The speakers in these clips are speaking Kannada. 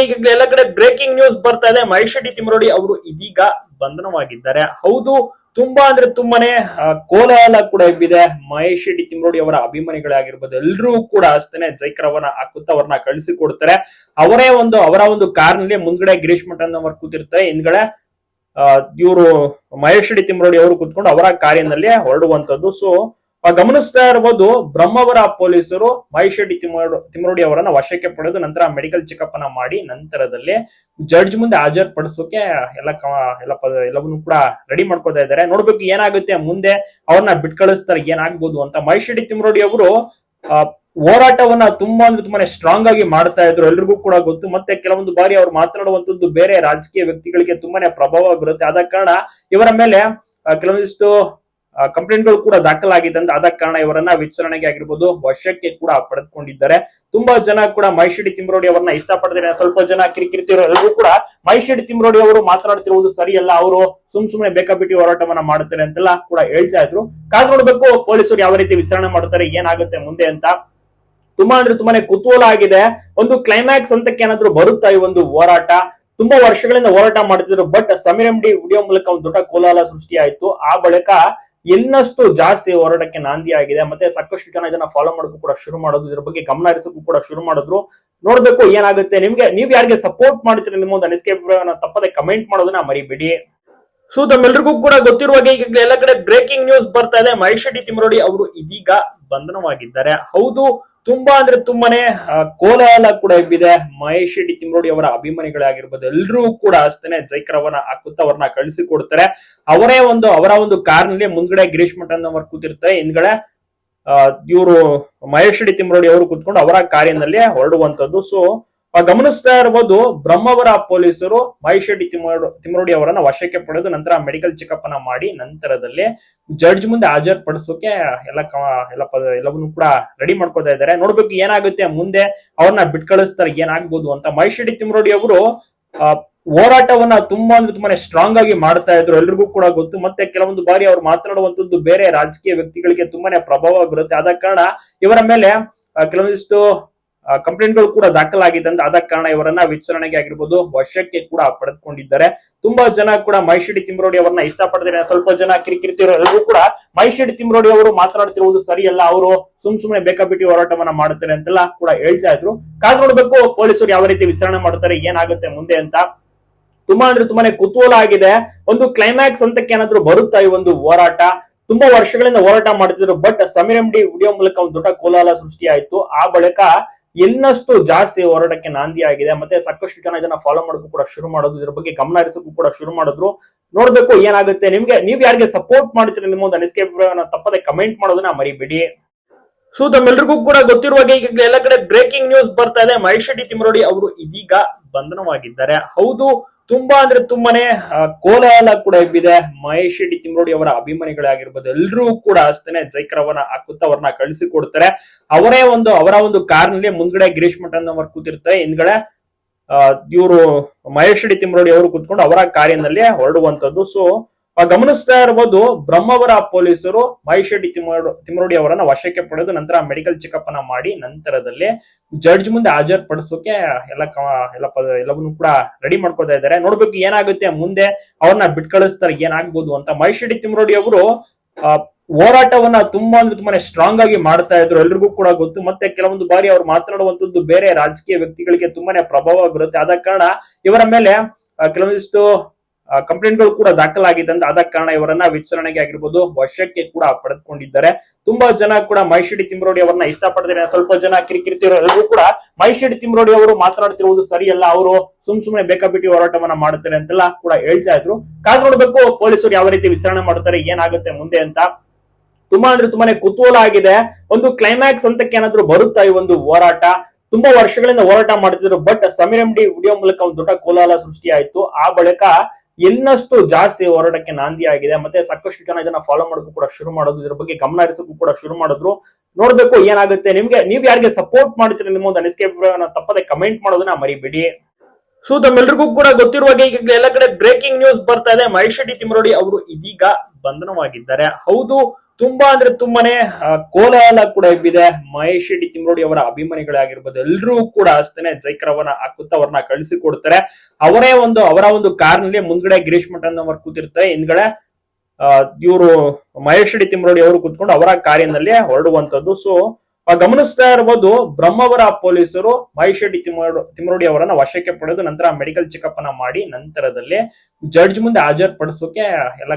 ಈಗಾಗಲೇ ಎಲ್ಲ ಕಡೆ ಬ್ರೇಕಿಂಗ್ ನ್ಯೂಸ್ ಬರ್ತಾ ಇದೆ. ಮಹೇಶ್ ಶೆಟ್ಟಿ ತಿಮರೋಡಿ ಅವರು ಇದೀಗ ಬಂಧನವಾಗಿದ್ದಾರೆ. ಹೌದು, ತುಂಬಾ ಅಂದ್ರೆ ತುಂಬಾನೇ ಕೋಲಾಹಲ ಕೂಡ ಎಬ್ಬಿದೆ ಮಹೇಶ್ ಶೆಟ್ಟಿ ತಿಮ್ರೋಡಿ ಅವರ ಅಭಿಮಾನಿಗಳಾಗಿರ್ಬೋದು ಎಲ್ಲರೂ ಕೂಡ ಅಷ್ಟೇನೆ ಜೈಕರವನ್ನ ಹಾಕುತ್ತಾ ಅವ್ರನ್ನ ಕಳಿಸಿಕೊಡ್ತಾರೆ. ಅವರೇ ಒಂದು, ಅವರ ಒಂದು ಕಾರ್ನಲ್ಲಿ ಮುಂದ್ಗಡೆ ಗಿರೀಶ್ ಮಠನ್ ಅವರು ಕೂತಿರ್ತಾರೆ. ಹಿಂದ್ಗಡೆ ಇವರು ಮಹೇಶ್ ಶೆಟ್ಟಿ ತಿಮ್ರೋಡಿ ಅವರು ಕೂತ್ಕೊಂಡು ಅವರ ಕಾರಿನಲ್ಲಿ ಹೊರಡುವಂತದ್ದು ಸೊ ಗಮನಿಸ್ತಾ ಇರಬಹುದು ಬ್ರಹ್ಮವರ ಪೊಲೀಸರು ಮಹೇಶ್ ರೆಡ್ಡಿ ತಿಮರೋ ತಿಮರೋಡಿ ಅವರನ್ನ ವಶಕ್ಕೆ ಪಡೆದು ನಂತರ ಮೆಡಿಕಲ್ ಚೆಕಪ್ ಅನ್ನ ಮಾಡಿ ನಂತರದಲ್ಲಿ ಜಡ್ಜ್ ಮುಂದೆ ಹಾಜರುಪಡಿಸೋಕೆ ಎಲ್ಲ ಕ- ಎಲ್ಲ ಎಲ್ಲವನ್ನು ಕೂಡ ರೆಡಿ ಮಾಡ್ಕೊತಾ ಇದ್ದಾರೆ. ನೋಡ್ಬೇಕು ಏನಾಗುತ್ತೆ ಮುಂದೆ ಅವ್ರನ್ನ ಬಿಟ್ಕಳಿಸ್ತಾರೆ ಏನಾಗ್ಬೋದು ಅಂತ. ಮಹೇಶ್ ರೆಡ್ಡಿ ಅವರು ಆ, ಹೋರಾಟವನ್ನ ತುಂಬಾ ಅಂದ್ರೆ ತುಂಬಾನೇ ಸ್ಟ್ರಾಂಗ್ ಆಗಿ ಮಾಡ್ತಾ ಇದ್ರು. ಎಲ್ರಿಗೂ ಕೂಡ ಗೊತ್ತು. ಮತ್ತೆ ಕೆಲವೊಂದು ಬಾರಿ ಅವ್ರು ಮಾತನಾಡುವಂತದ್ದು ಬೇರೆ ರಾಜಕೀಯ ವ್ಯಕ್ತಿಗಳಿಗೆ ತುಂಬಾನೇ ಪ್ರಭಾವ ಬೀರುತ್ತೆ. ಆದ ಕಾರಣ ಇವರ ಮೇಲೆ ಆ, ಕೆಲವೊಂದಿಷ್ಟು ಕಂಪ್ಲೇಂಟ್ಗಳು ಕೂಡ ದಾಖಲಾಗಿದೆ ಅಂತ ಆದ ಕಾರಣ ಇವರನ್ನ ವಿಚಾರಣೆಗೆ ಆಗಿರ್ಬೋದು, ವಶಕ್ಕೆ ಕೂಡ ಪಡೆದುಕೊಂಡಿದ್ದಾರೆ. ತುಂಬಾ ಜನ ಕೂಡ ಮೈಶೆಡಿ ತಿಮ್ರೋಡಿ ಅವರನ್ನ ಇಷ್ಟಪಡ್ತಾರೆ. ಸ್ವಲ್ಪ ಜನ ಕಿರಿಕಿರಿತಿರೋ ಎಲ್ಲರೂ ಕೂಡ ಮೈಶೆಡಿ ತಿಮ್ರೋಡಿ ಅವರು ಮಾತನಾಡ್ತಿರುವುದು ಸರಿಯಲ್ಲ, ಅವರು ಸುಮ್ ಸುಮ್ಮನೆ ಬೇಕಾಬಿಟ್ಟಿ ಹೋರಾಟವನ್ನ ಮಾಡ್ತಾರೆ ಅಂತೆಲ್ಲ ಕೂಡ ಹೇಳ್ತಾ ಇದ್ರು. ಕಾದ್ ನೋಡ್ಬೇಕು, ಪೊಲೀಸರು ಯಾವ ರೀತಿ ವಿಚಾರಣೆ ಮಾಡ್ತಾರೆ ಏನಾಗುತ್ತೆ ಮುಂದೆ ಅಂತ. ತುಂಬಾ ಅಂದ್ರೆ ತುಂಬಾನೇ ಕುತೂಹಲ ಆಗಿದೆ. ಒಂದು ಕ್ಲೈಮ್ಯಾಕ್ಸ್ ಅಂತಕ್ಕೆ ಏನಾದ್ರು ಬರುತ್ತಾ ಈ ಒಂದು ಹೋರಾಟ? ತುಂಬಾ ವರ್ಷಗಳಿಂದ ಹೋರಾಟ ಮಾಡ್ತಿದ್ರು ಬಟ್ ಸಮೀರ್ ಎಂ ವಿಡಿಯೋ ಮೂಲಕ ಒಂದು ದೊಡ್ಡ ಕೋಲಾಹಲ ಸೃಷ್ಟಿ ಆಯ್ತು ಆ ಬಳಿಕ ಇನ್ನಷ್ಟು ಜಾಸ್ತಿ ಹೋರಾಟಕ್ಕೆ ನಾಂದಿ ಆಗಿದೆ. ಮತ್ತೆ ಸಾಕಷ್ಟು ಜನ ಇದನ್ನ ಫಾಲೋ ಮಾಡೋಕ್ಕೂ ಕೂಡ ಶುರು ಮಾಡೋದು, ಇದ್ರ ಬಗ್ಗೆ ಗಮನ ಹರಿಸೋಕ್ಕೂ ಕೂಡ ಶುರು ಮಾಡಿದ್ರು. ನೋಡ್ಬೇಕು ಏನಾಗುತ್ತೆ. ನಿಮ್ಗೆ, ನೀವ್ ಯಾರಿಗೆ ಸಪೋರ್ಟ್ ಮಾಡ್ತೀರಿ ನಿಮ್ಮ ಒಂದು ಅನಿಸಿಕೆ ತಪ್ಪದೆ ಕಮೆಂಟ್ ಮಾಡೋದನ್ನ ಮರಿಬೇಡಿ. ಸೊ ತಮ್ಮೆಲ್ರಿಗೂ ಕೂಡ ಗೊತ್ತಿರುವ ಹಾಗೆ ಈಗ ಎಲ್ಲ ಕಡೆ ಬ್ರೇಕಿಂಗ್ ನ್ಯೂಸ್ ಬರ್ತಾ ಇದೆ. ಮಹೇಶ್ ಶೆಟ್ಟಿ ತಿಮರೋಡಿ ಅವರು ಇದೀಗ ಬಂಧನವಾಗಿದ್ದಾರೆ. ಹೌದು ತುಂಬಾ ಅಂದ್ರೆ ತುಂಬಾನೇ ಕೋಲಾಹಲ ಕೂಡ ಎಬ್ಬಿದೆ ಮಹೇಶ್ ಶೆಟ್ಟಿ ತಿಮ್ರೋಡಿ ಅವರ ಅಭಿಮಾನಿಗಳಾಗಿರ್ಬೋದು ಎಲ್ಲರೂ ಕೂಡ ಅಷ್ಟೇನೆ ಜೈಕರವನ್ನ ಹಾಕುತ್ತಾ ಅವ್ರನ್ನ ಕಳಿಸಿಕೊಡ್ತಾರೆ. ಅವರೇ ಒಂದು, ಅವರ ಒಂದು ಕಾರ್ನಲ್ಲಿ ಮುಂದ್ಗಡೆ ಗಿರೀಶ್ ಮಠನ್ ಅವರು ಕೂತಿರ್ತಾರೆ. ಹಿಂದ್ಗಡೆ ಇವರು ಮಹೇಶ್ ಶೆಟ್ಟಿ ತಿಮ್ರೋಡಿ ಅವರು ಕೂತ್ಕೊಂಡು ಅವರ ಕಾರಿನಲ್ಲಿ ಹೊರಡುವಂತದ್ದು ಸೊ ಗಮನಿಸ್ತಾ ಇರಬಹುದು ಬ್ರಹ್ಮವರ ಪೊಲೀಸರು ಮಹೇಶ್ ರೆಡ್ಡಿ ತಿಮ್ಮರು ಅವರನ್ನ ವಶಕ್ಕೆ ಪಡೆದು ನಂತರ ಮೆಡಿಕಲ್ ಚೆಕಪ್ ಅನ್ನ ಮಾಡಿ ನಂತರದಲ್ಲಿ ಜಡ್ಜ್ ಮುಂದೆ ಹಾಜರ್ಪಡಿಸೋಕೆ ಎಲ್ಲ ಕ- ಎಲ್ಲ ಎಲ್ಲವನ್ನು ಕೂಡ ರೆಡಿ ಮಾಡ್ಕೊತಾ ಇದ್ದಾರೆ. ನೋಡ್ಬೇಕು ಏನಾಗುತ್ತೆ ಮುಂದೆ ಅವ್ರನ್ನ ಬಿಟ್ಕಳಿಸ್ತಾರೆ, ಏನಾಗ್ಬೋದು ಅಂತ. ಮಹೇಶ್ ರೆಡ್ಡಿ ಅವರು ಹೋರಾಟವನ್ನ ತುಂಬಾ ಅಂದ್ರೆ ತುಂಬಾನೇ ಸ್ಟ್ರಾಂಗ್ ಆಗಿ ಮಾಡ್ತಾ ಇದ್ರು. ಎಲ್ರಿಗೂ ಕೂಡ ಗೊತ್ತು. ಮತ್ತೆ ಕೆಲವೊಂದು ಬಾರಿ ಅವ್ರು ಮಾತನಾಡುವಂತದ್ದು ಬೇರೆ ರಾಜಕೀಯ ವ್ಯಕ್ತಿಗಳಿಗೆ ತುಂಬಾನೇ ಪ್ರಭಾವ ಬೀರುತ್ತೆ. ಆದ ಕಾರಣ ಇವರ ಮೇಲೆ ಕೆಲವೊಂದಿಷ್ಟು ಕಂಪ್ಲೇಂಟ್ಗಳು ಕೂಡ ದಾಖಲಾಗಿದೆ ಅಂತ ಆದ ಕಾರಣ ಇವರನ್ನ ವಿಚಾರಣೆಗೆ ಆಗಿರ್ಬೋದು, ವಶಕ್ಕೆ ಕೂಡ ಪಡೆದುಕೊಂಡಿದ್ದಾರೆ. ತುಂಬಾ ಜನ ಕೂಡ ಮೈಶೆಡಿ ತಿಮ್ರೋಡಿ ಅವರನ್ನ ಇಷ್ಟಪಡ್ತಾರೆ ಸ್ವಲ್ಪ ಜನ ಕಿರಿಕಿರಿತಿರೋ ಎಲ್ಲರೂ ಕೂಡ ಮೈಶೆಡಿ ತಿಮ್ರೋಡಿ ಅವರು ಮಾತನಾಡ್ತಿರುವುದು ಸರಿಯಲ್ಲ, ಅವರು ಸುಮ್ ಸುಮ್ಮನೆ ಬೇಕಾಬಿಟ್ಟಿ ಹೋರಾಟವನ್ನ ಮಾಡುತ್ತಾರೆ ಅಂತೆಲ್ಲ ಕೂಡ ಹೇಳ್ತಾ ಇದ್ರು. ಕಾದ್ ನೋಡ್ಬೇಕು, ಪೊಲೀಸರು ಯಾವ ರೀತಿ ವಿಚಾರಣೆ ಮಾಡ್ತಾರೆ ಏನಾಗುತ್ತೆ ಮುಂದೆ ಅಂತ. ತುಂಬಾ ಅಂದ್ರೆ ತುಂಬಾನೇ ಕುತೂಹಲ ಆಗಿದೆ. ಒಂದು ಕ್ಲೈಮ್ಯಾಕ್ಸ್ ಅಂತಕ್ಕೆ ಏನಾದ್ರು ಬರುತ್ತಾ ಈ ಒಂದು ಹೋರಾಟ? ತುಂಬಾ ವರ್ಷಗಳಿಂದ ಹೋರಾಟ ಮಾಡ್ತಿದ್ರು but Sameer M D video ಮೂಲಕ ಒಂದು ದೊಡ್ಡ ಕೋಲಾಹಲ ಆಯ್ತು ಆ ಬಳಿಕ ಇನ್ನಷ್ಟು ಜಾಸ್ತಿ ಹೋರಾಟಕ್ಕೆ ನಾಂದಿ ಆಗಿದೆ. ಮತ್ತೆ ಸಾಕಷ್ಟು ಜನ ಇದನ್ನ ಫಾಲೋ ಮಾಡೋಕ್ಕೂ ಕೂಡ ಶುರು ಮಾಡೋದು, ಇದ್ರ ಬಗ್ಗೆ ಗಮನ ಹರಿಸೋಕ್ಕೂ ಕೂಡ ಶುರು ಮಾಡಿದ್ರು. ನೋಡ್ಬೇಕು ಏನಾಗುತ್ತೆ. ನಿಮ್ಗೆ, ನೀವ್ ಯಾರಿಗೆ ಸಪೋರ್ಟ್ ಮಾಡ್ತೀರಿ ನಿಮ್ಮ ಒಂದು ಅನಿಸಿಕೆ ತಪ್ಪದೆ ಕಮೆಂಟ್ ಮಾಡೋದನ್ನ ಮರಿಬೇಡಿ. ಸೊ ತಮ್ಮೆಲ್ರಿಗೂ ಕೂಡ ಗೊತ್ತಿರುವ ಹಾಗೆ ಈಗಾಗಲೇ ಎಲ್ಲ ಕಡೆ ಬ್ರೇಕಿಂಗ್ ನ್ಯೂಸ್ ಬರ್ತಾ ಇದೆ. ಮಹೇಶ್ ಶೆಟ್ಟಿ ತಿಮರೋಡಿ ಅವರು ಇದೀಗ ಬಂಧನವಾಗಿದ್ದಾರೆ. ಹೌದು ತುಂಬಾ ಅಂದ್ರೆ ತುಂಬಾನೇ ಕೋಲಾಹಲ ಕೂಡ ಎಬ್ಬಿದೆ. ಮಹೇಶ್ ಶೆಟ್ಟಿ ತಿಮ್ರೋಡಿ ಅವರ ಅಭಿಮಾನಿಗಳಾಗಿರ್ಬೋದು ಎಲ್ಲರೂ ಕೂಡ ಅಷ್ಟೇನೆ ಅವರನ್ನ ಹಾಕುತ್ತಾ ಕಳಿಸಿ ಕಳಿಸಿಕೊಡ್ತಾರೆ. ಅವರೇ ಒಂದು, ಅವರ ಒಂದು ಕಾರ್ನಲ್ಲಿ ಮುಂದ್ಗಡೆ ಗಿರೀಶ್ ಮಠನ್ ಅವರು ಕೂತಿರ್ತಾರೆ. ಹಿಂದ್ಗಡೆ ಇವರು ಮಹೇಶ್ ಶೆಟ್ಟಿ ತಿಮ್ರೋಡಿ ಅವರು ಕೂತ್ಕೊಂಡು ಅವರ ಕಾರಿನಲ್ಲಿ ಹೊರಡುವಂತದ್ದು ಸೊ ಗಮನಿಸ್ತಾ ಇರಬಹುದು ಬ್ರಹ್ಮವರ ಪೊಲೀಸರು ಮಹೇಶ್ ತಿಮರೋ ತಿಮರೋಡಿ ಅವರನ್ನ ವಶಕ್ಕೆ ಪಡೆದು ನಂತರ ಮೆಡಿಕಲ್ ಚೆಕಪ್ ಅನ್ನ ಮಾಡಿ ನಂತರದಲ್ಲಿ ಜಡ್ಜ್ ಮುಂದೆ ಹಾಜರ್ಪಡಿಸೋಕೆ ಎಲ್ಲ ಎಲ್ಲ ಎಲ್ಲವನ್ನು ಕೂಡ ರೆಡಿ ಮಾಡ್ಕೊತಾ ಇದ್ದಾರೆ. ನೋಡ್ಬೇಕು ಏನಾಗುತ್ತೆ ಮುಂದೆ ಅವ್ರನ್ನ ಬಿಟ್ಕಳಿಸ್ತಾರೆ ಏನಾಗ್ಬೋದು ಅಂತ ಮಹೇಶ್ ಶೆಟ್ಟಿ ತಿಮರೋಡಿ ಅವರು ಹೋರಾಟವನ್ನ ತುಂಬಾ ಅಂದ್ರೆ ತುಂಬಾನೇ ಸ್ಟ್ರಾಂಗ್ ಆಗಿ ಮಾಡ್ತಾ ಇದ್ರು. ಎಲ್ರಿಗೂ ಕೂಡ ಗೊತ್ತು. ಮತ್ತೆ ಕೆಲವೊಂದು ಬಾರಿ ಅವ್ರು ಮಾತನಾಡುವಂತದ್ದು ಬೇರೆ ರಾಜಕೀಯ ವ್ಯಕ್ತಿಗಳಿಗೆ ತುಂಬಾನೇ ಪ್ರಭಾವ ಬೀರುತ್ತೆ. ಆದ ಕಾರಣ ಇವರ ಮೇಲೆ ಕೆಲವೊಂದಿಷ್ಟು ಕಂಪ್ಲೇಂಟ್ಗಳು ಕೂಡ ದಾಖಲಾಗಿದೆ ಅಂತ ಆದ ಕಾರಣ ಇವರನ್ನ ವಿಚಾರಣೆಗೆ ಆಗಿರ್ಬೋದು ವಶಕ್ಕೆ ಕೂಡ ಪಡೆದುಕೊಂಡಿದ್ದಾರೆ. ತುಂಬಾ ಜನ ಕೂಡ ಮೈಶೆಡಿ ತಿಮ್ರೋಡಿ ಅವರನ್ನ ಇಷ್ಟಪಡ್ತಾರೆ ಸ್ವಲ್ಪ ಜನ ಕಿರಿಕಿರಿತಿರೋ ಎಲ್ಲರೂ ಕೂಡ ಮೈಶೆಡಿ ತಿಮ್ರೋಡಿ ಅವರು ಮಾತನಾಡ್ತಿರುವುದು ಸರಿಯಲ್ಲ, ಅವರು ಸುಮ್ ಸುಮ್ನೆ ಬೇಕಾಬಿಟ್ಟಿ ಹೋರಾಟವನ್ನ ಮಾಡುತ್ತಾರೆ ಅಂತೆಲ್ಲ ಕೂಡ ಹೇಳ್ತಾ ಇದ್ರು. ಕಾದ್ ನೋಡ್ಬೇಕು ಪೊಲೀಸರು ಯಾವ ರೀತಿ ವಿಚಾರಣೆ ಮಾಡ್ತಾರೆ ಏನಾಗುತ್ತೆ ಮುಂದೆ ಅಂತ. ತುಂಬಾ ಅಂದ್ರೆ ತುಂಬಾನೇ ಕುತೂಹಲ ಆಗಿದೆ. ಒಂದು ಕ್ಲೈಮ್ಯಾಕ್ಸ್ ಹಂತಕ್ಕೆ ಏನಾದ್ರು ಬರುತ್ತಾ ಈ ಒಂದು ಹೋರಾಟ? ತುಂಬಾ ವರ್ಷಗಳಿಂದ ಹೋರಾಟ ಮಾಡ್ತಿದ್ರು ಬಟ್ ಸಮೀರ್ ಎಂ ವಿಡಿಯೋ ಮೂಲಕ ಒಂದು ದೊಡ್ಡ ಕೋಲಾಹಲ ಸೃಷ್ಟಿ ಆಯ್ತು ಆ ಬಳಿಕ ಇನ್ನಷ್ಟು ಜಾಸ್ತಿ ಹೋರಾಟಕ್ಕೆ ನಾಂದಿ ಆಗಿದೆ. ಮತ್ತೆ ಸಾಕಷ್ಟು ಜನ ಇದನ್ನ ಫಾಲೋ ಮಾಡೋಕ್ಕೂ ಕೂಡ ಶುರು ಮಾಡೋದು, ಇದ್ರ ಬಗ್ಗೆ ಗಮನ ಹರಿಸೋಕ್ಕೂ ಕೂಡ ಶುರು ಮಾಡಿದ್ರು. ನೋಡ್ಬೇಕು ಏನಾಗುತ್ತೆ. ನಿಮ್ಗೆ, ನೀವ್ ಯಾರಿಗೆ ಸಪೋರ್ಟ್ ಮಾಡ್ತೀರಿ ನಿಮ್ಮ ಒಂದು ಅನಿಸಿಕೆ ತಪ್ಪದೆ ಕಮೆಂಟ್ ಮಾಡೋದನ್ನ ಮರಿಬೇಡಿ. ಸೊ ತಮ್ಮೆಲ್ರಿಗೂ ಕೂಡ ಗೊತ್ತಿರುವ ಹಾಗೆ ಈಗ ಎಲ್ಲ ಕಡೆ ಬ್ರೇಕಿಂಗ್ ನ್ಯೂಸ್ ಬರ್ತಾ ಇದೆ. ಮಹೇಶ್ ಶೆಟ್ಟಿ ತಿಮರೋಡಿ ಅವರು ಇದೀಗ ಬಂಧನವಾಗಿದ್ದಾರೆ. ಹೌದು ತುಂಬಾ ಅಂದ್ರೆ ತುಂಬಾನೇ ಕೋಲಾಹಲ ಕೂಡ ಎಬ್ಬಿದೆ ಮಹೇಶ್ ಶೆಟ್ಟಿ ತಿಮ್ರೋಡಿ ಅವರ ಅಭಿಮಾನಿಗಳಾಗಿರ್ಬೋದು ಎಲ್ಲರೂ ಕೂಡ ಅಷ್ಟೇನೆ ಜೈಕರವನ್ನ ಹಾಕುತ್ತಾ ಕಳಿಸಿ ಕೊಡ್ತಾರೆ ಅವರೇ ಒಂದು, ಅವರ ಒಂದು ಕಾರ್ನಲ್ಲಿ ಮುಂದ್ಗಡೆ ಗಿರೀಶ್ ಮಠನ್ ಅವರು ಕೂತಿರ್ತಾರೆ. ಹಿಂದ್ಗಡೆ ಇವರು ಮಹೇಶ್ ಶೆಟ್ಟಿ ತಿಮ್ರೋಡಿ ಅವರು ಕೂತ್ಕೊಂಡು ಅವರ ಕಾರಿನಲ್ಲಿ ಹೊರಡುವಂತದ್ದು ಸೊ ಗಮನಿಸ್ತಾ ಇರಬಹುದು ಬ್ರಹ್ಮವರ ಪೊಲೀಸರು ಮಹೇಶ್ ಶೆಟ್ಟಿ ತಿಮ್ಮರೋಡಿ ಅವರನ್ನ ವಶಕ್ಕೆ ಪಡೆದು ನಂತರ ಮೆಡಿಕಲ್ ಚೆಕಪ್ ಅನ್ನ ಮಾಡಿ ನಂತರದಲ್ಲಿ ಜಡ್ಜ್ ಮುಂದೆ ಹಾಜರ್ಪಡಿಸೋಕೆ ಎಲ್ಲ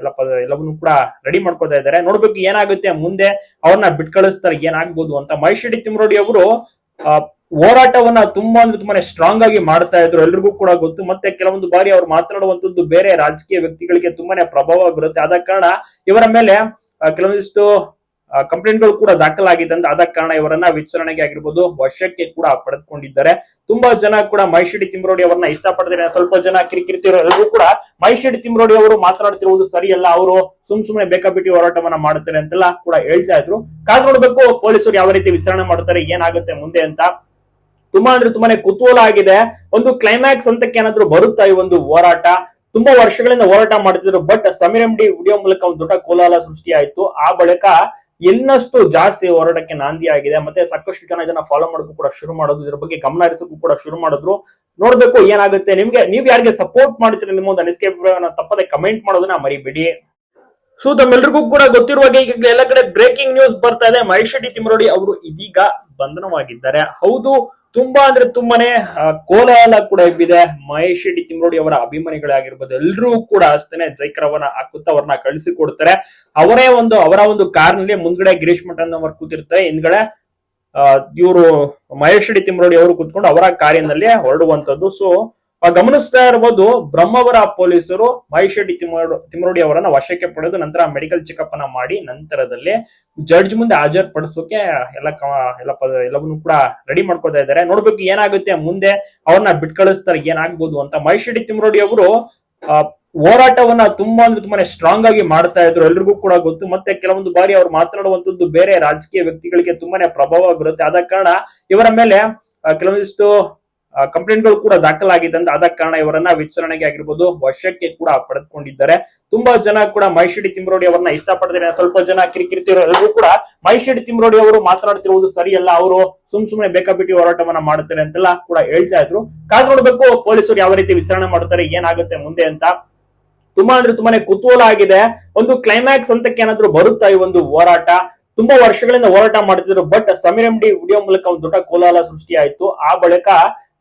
ಎಲ್ಲ ಎಲ್ಲವನ್ನು ಕೂಡ ರೆಡಿ ಮಾಡ್ಕೋತಾ ಇದ್ದಾರೆ. ನೋಡ್ಬೇಕು ಏನಾಗುತ್ತೆ ಮುಂದೆ ಅವ್ರನ್ನ ಬಿಟ್ಕಳಿಸ್ತಾರೆ ಏನಾಗ್ಬೋದು ಅಂತ ಮಹೇಶ್ ಶೆಟ್ಟಿ ತಿಮ್ರೋಡಿ ಅವರು ಹೋರಾಟವನ್ನ ತುಂಬಾ ಅಂದ್ರೆ ತುಂಬಾನೇ ಸ್ಟ್ರಾಂಗ್ ಆಗಿ ಮಾಡ್ತಾ ಇದ್ರು. ಎಲ್ರಿಗೂ ಕೂಡ ಗೊತ್ತು. ಮತ್ತೆ ಕೆಲವೊಂದು ಬಾರಿ ಅವ್ರು ಮಾತನಾಡುವಂತದ್ದು ಬೇರೆ ರಾಜಕೀಯ ವ್ಯಕ್ತಿಗಳಿಗೆ ತುಂಬಾನೇ ಪ್ರಭಾವ ಬೀರುತ್ತೆ. ಆದ ಕಾರಣ ಇವರ ಮೇಲೆ ಕೆಲವೊಂದಿಷ್ಟು ಕಂಪ್ಲೇಂಟ್ಗಳು ಕೂಡ ದಾಖಲಾಗಿದೆ ಅಂತ ಆದ ಕಾರಣ ಇವರನ್ನ ವಿಚಾರಣೆಗೆ ಆಗಿರ್ಬೋದು ವಶಕ್ಕೆ ಕೂಡ ಪಡೆದುಕೊಂಡಿದ್ದಾರೆ. ತುಂಬಾ ಜನ ಕೂಡ ಮೈಶೆಡಿ ತಿಮ್ರೋಡಿ ಅವರನ್ನ ಇಷ್ಟಪಡ್ತಾರೆ ಸ್ವಲ್ಪ ಜನ ಕಿರಿಕಿರಿತಿರೋ ಎಲ್ಲರೂ ಕೂಡ ಮೈಶೆಡಿ ತಿಮ್ರೋಡಿ ಅವರು ಮಾತನಾಡ್ತಿರುವುದು ಸರಿಯಲ್ಲ, ಅವರು ಸುಮ್ ಸುಮ್ನೆ ಬೇಕಾಬಿಟ್ಟಿ ಹೋರಾಟವನ್ನ ಮಾಡುತ್ತಾರೆ ಅಂತೆಲ್ಲ ಕೂಡ ಹೇಳ್ತಾ ಇದ್ರು. ಕಾದ್ ನೋಡ್ಬೇಕು, ಪೊಲೀಸರು ಯಾವ ರೀತಿ ವಿಚಾರಣೆ ಮಾಡ್ತಾರೆ, ಏನಾಗುತ್ತೆ ಮುಂದೆ ಅಂತ. ತುಂಬಾ ಅಂದ್ರೆ ತುಂಬಾನೇ ಕುತೂಹಲ ಆಗಿದೆ. ಒಂದು ಕ್ಲೈಮ್ಯಾಕ್ಸ್ ಅಂತಕ್ಕೆ ಏನಾದ್ರು ಬರುತ್ತಾ ಈ ಒಂದು ಹೋರಾಟ? ತುಂಬಾ ವರ್ಷಗಳಿಂದ ಹೋರಾಟ ಮಾಡ್ತಿದ್ರು but Sameer M D video ಮೂಲಕ ಒಂದು ದೊಡ್ಡ ಕೋಲಾಹಲ ಆಯ್ತು ಆ ಬಳಿಕ ಇನ್ನಷ್ಟು ಜಾಸ್ತಿ ಹೋರಾಟಕ್ಕೆ ನಾಂದಿ ಆಗಿದೆ. ಮತ್ತೆ ಸಾಕಷ್ಟು ಜನ ಇದನ್ನ ಫಾಲೋ ಮಾಡೋಕ್ಕೂ ಕೂಡ ಶುರು ಮಾಡೋದು, ಇದ್ರ ಬಗ್ಗೆ ಗಮನ ಹರಿಸೋಕ್ಕೂ ಕೂಡ ಶುರು ಮಾಡಿದ್ರು. ನೋಡ್ಬೇಕು ಏನಾಗುತ್ತೆ. ನಿಮ್ಗೆ, ನೀವ್ ಯಾರಿಗೆ ಸಪೋರ್ಟ್ ಮಾಡ್ತೀರಿ ನಿಮ್ಮ ಒಂದು ಅನಿಸಿಕೆ ತಪ್ಪದೆ ಕಮೆಂಟ್ ಮಾಡೋದನ್ನ ಮರಿಬೇಡಿ. ಸೊ ತಮ್ಮೆಲ್ರಿಗೂ ಕೂಡ ಗೊತ್ತಿರುವ ಹಾಗೆ ಈಗ ಎಲ್ಲ ಕಡೆ ಬ್ರೇಕಿಂಗ್ ನ್ಯೂಸ್ ಬರ್ತಾ ಇದೆ. ಮಹೇಶ್ ಶೆಟ್ಟಿ ತಿಮ್ಮರೋಡಿ ಅವರು ಇದೀಗ ಬಂಧನವಾಗಿದ್ದಾರೆ. ಹೌದು ತುಂಬಾ ಅಂದ್ರೆ ತುಂಬಾನೇ ಕೋಲಾಹಲ ಕೂಡ ಎಬ್ಬಿದೆ. ಮಹೇಶ್ ಶೆಟ್ಟಿ ತಿಮ್ರೋಡಿ ಅವರ ಅಭಿಮಾನಿಗಳಾಗಿರ್ಬೋದು ಎಲ್ಲರೂ ಕೂಡ ಅಷ್ಟೇನೆ ಜೈಕರವನ್ನ ಹಾಕುತ್ತಾ ಅವ್ರನ್ನ ಕಳಿಸಿಕೊಡ್ತಾರೆ. ಅವರೇ ಒಂದು, ಅವರ ಒಂದು ಕಾರ್ನಲ್ಲಿ ಮುಂದ್ಗಡೆ ಗಿರೀಶ್ ಮಠನ್ ಅವರು ಕೂತಿರ್ತಾರೆ. ಹಿಂದ್ಗಡೆ ಇವರು ಮಹೇಶ್ ಶೆಟ್ಟಿ ತಿಮ್ರೋಡಿ ಅವರು ಕೂತ್ಕೊಂಡು ಅವರ ಕಾರಿನಲ್ಲಿ ಹೊರಡುವಂತದ್ದು ಸೊ ಗಮನಿಸ್ತಾ ಇರಬಹುದು ಬ್ರಹ್ಮವರ ಪೊಲೀಸರು ಮಹೇಶ್ ಶೆಟ್ಟಿ ತಿಮ್ಮರೋ- ತಿಮ್ರೋಡಿ ಅವರನ್ನ ವಶಕ್ಕೆ ಪಡೆದು ನಂತರ ಮೆಡಿಕಲ್ ಚೆಕಪ್ ಅನ್ನ ಮಾಡಿ ನಂತರದಲ್ಲಿ ಜಡ್ಜ್ ಮುಂದೆ ಹಾಜರ್ ಪಡಿಸೋಕೆ ಎಲ್ಲ ಎಲ್ಲ ಎಲ್ಲವನ್ನೂ ಕೂಡ ರೆಡಿ ಮಾಡ್ಕೋತಾ ಇದ್ದಾರೆ. ನೋಡ್ಬೇಕು ಏನಾಗುತ್ತೆ ಮುಂದೆ ಅವ್ರನ್ನ ಬಿಟ್ ಕಳಿಸ್ತಾರೆ ಏನಾಗ್ಬೋದು ಅಂತ ಮಹೇಶ್ ಶೆಟ್ಟಿ ತಿಮ್ಮರೋಡಿ ಅವರು ಹೋರಾಟವನ್ನ ತುಂಬಾ ಅಂದ್ರೆ ತುಂಬಾನೇ ಸ್ಟ್ರಾಂಗ್ ಆಗಿ ಮಾಡ್ತಾ ಇದ್ರು. ಎಲ್ರಿಗೂ ಕೂಡ ಗೊತ್ತು. ಮತ್ತೆ ಕೆಲವೊಂದು ಬಾರಿ ಅವ್ರು ಮಾತನಾಡುವಂತದ್ದು ಬೇರೆ ರಾಜಕೀಯ ವ್ಯಕ್ತಿಗಳಿಗೆ ತುಂಬಾನೇ ಪ್ರಭಾವ ಬೀರುತ್ತೆ. ಆದ ಕಾರಣ ಇವರ ಮೇಲೆ ಕೆಲವೊಂದಿಷ್ಟು ಕಂಪ್ಲೇಂಟ್ಗಳು ಕೂಡ ದಾಖಲಾಗಿದೆ ಅಂತ ಆದ ಕಾರಣ ಇವರನ್ನ ವಿಚಾರಣೆಗೆ ಆಗಿರ್ಬೋದು, ವಶಕ್ಕೆ ಕೂಡ ಪಡೆದುಕೊಂಡಿದ್ದಾರೆ. ತುಂಬಾ ಜನ ಕೂಡ ಮೈಶೆಡಿ ತಿಮ್ರೋಡಿ ಅವರನ್ನ ಇಷ್ಟಪಡ್ತಾರೆ ಸ್ವಲ್ಪ ಜನ ಕಿರಿಕಿರಿತಿರೋ ಎಲ್ಲರೂ ಕೂಡ ಮೈಶೆಡಿ ತಿಮ್ರೋಡಿ ಅವರು ಮಾತನಾಡ್ತಿರುವುದು ಸರಿಯಲ್ಲ, ಅವರು ಸುಮ್ ಸುಮ್ನೆ ಬೇಕಾಬಿಟ್ಟಿ ಹೋರಾಟವನ್ನ ಮಾಡುತ್ತಾರೆ ಅಂತೆಲ್ಲ ಕೂಡ ಹೇಳ್ತಾ ಇದ್ರು. ಕಾದ್ ನೋಡ್ಬೇಕು, ಪೊಲೀಸರು ಯಾವ ರೀತಿ ವಿಚಾರಣೆ ಮಾಡ್ತಾರೆ ಏನಾಗುತ್ತೆ ಮುಂದೆ ಅಂತ. ತುಂಬಾ ಅಂದ್ರೆ ತುಂಬಾನೇ ಕುತೂಹಲ ಆಗಿದೆ. ಒಂದು ಕ್ಲೈಮ್ಯಾಕ್ಸ್ ಹಂತಕ್ಕೆ ಏನಾದ್ರು ಬರುತ್ತಾ ಈ ಒಂದು ಹೋರಾಟ? ತುಂಬಾ ವರ್ಷಗಳಿಂದ ಹೋರಾಟ ಮಾಡ್ತಿದ್ರು ಬಟ್ ಸಮೀರ್ ಎಂ ವಿಡಿಯೋ ಮೂಲಕ ಒಂದು ದೊಡ್ಡ ಕೋಲಾಹಲ ಸೃಷ್ಟಿ ಆಯ್ತು ಆ ಬಳಿಕ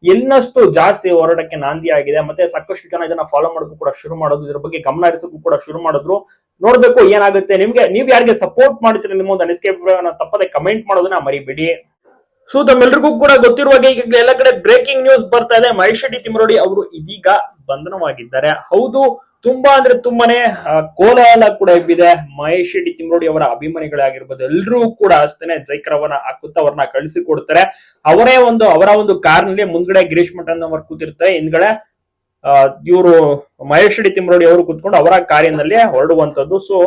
ಇನ್ನಷ್ಟು ಜಾಸ್ತಿ ಹೋರಾಟಕ್ಕೆ ನಾಂದಿ ಆಗಿದೆ. ಮತ್ತೆ ಸಾಕಷ್ಟು ಜನ ಇದನ್ನ ಫಾಲೋ ಮಾಡೋಕ್ಕೂ ಕೂಡ ಶುರು ಮಾಡೋದು, ಇದ್ರ ಬಗ್ಗೆ ಗಮನ ಹರಿಸೋಕ್ಕೂ ಕೂಡ ಶುರು ಮಾಡಿದ್ರು. ನೋಡ್ಬೇಕು ಏನಾಗುತ್ತೆ. ನಿಮ್ಗೆ, ನೀವ್ ಯಾರಿಗೆ ಸಪೋರ್ಟ್ ಮಾಡ್ತೀರಿ ನಿಮ್ಮ ಒಂದು ಅನಿಸಿಕೆ ತಪ್ಪದೆ ಕಮೆಂಟ್ ಮಾಡೋದನ್ನ ಮರಿಬೇಡಿ. ಸೊ, ತಮ್ಮೆಲ್ರಿಗೂ ಕೂಡ ಗೊತ್ತಿರುವ ಹಾಗೆ ಈಗ ಎಲ್ಲ ಕಡೆ ಬ್ರೇಕಿಂಗ್ ನ್ಯೂಸ್ ಬರ್ತಾ ಇದೆ. ಮಹೇಶ್ ಶೆಟ್ಟಿ, ತಿಮ್ಮರೋಡಿ ಅವರು ಇದೀಗ ಬಂಧನವಾಗಿದ್ದಾರೆ. ಹೌದು ತುಂಬಾ ಅಂದ್ರೆ ತುಂಬಾನೇ ಕೋಲಾಹಲ ಕೂಡ ಎಬ್ಬಿದೆ. ಮಹೇಶ್ ಶೆಟ್ಟಿ ತಿಮ್ರೋಡಿ ಅವರ ಅಭಿಮಾನಿಗಳಾಗಿರ್ಬೋದು ಎಲ್ಲರೂ ಕೂಡ ಅಷ್ಟೇನೆ ಜೈಕರವನ್ನ ಹಾಕುತ್ತಾ ಅವ್ರನ್ನ ಕಳಿಸಿಕೊಡ್ತಾರೆ. ಅವರೇ ಒಂದು, ಅವರ ಒಂದು ಕಾರ್ನಲ್ಲಿ ಮುಂದ್ಗಡೆ ಗಿರೀಶ್ ಮಠನ್ ಅವರು ಕೂತಿರ್ತಾರೆ. ಹಿಂದ್ಗಡೆ ಇವರು ಮಹೇಶ್ ಶೆಟ್ಟಿ ತಿಮ್ರೋಡಿ ಅವರು ಕೂತ್ಕೊಂಡು ಅವರ ಕಾರಿನಲ್ಲಿ ಹೊರಡುವಂತದ್ದು ಸೊ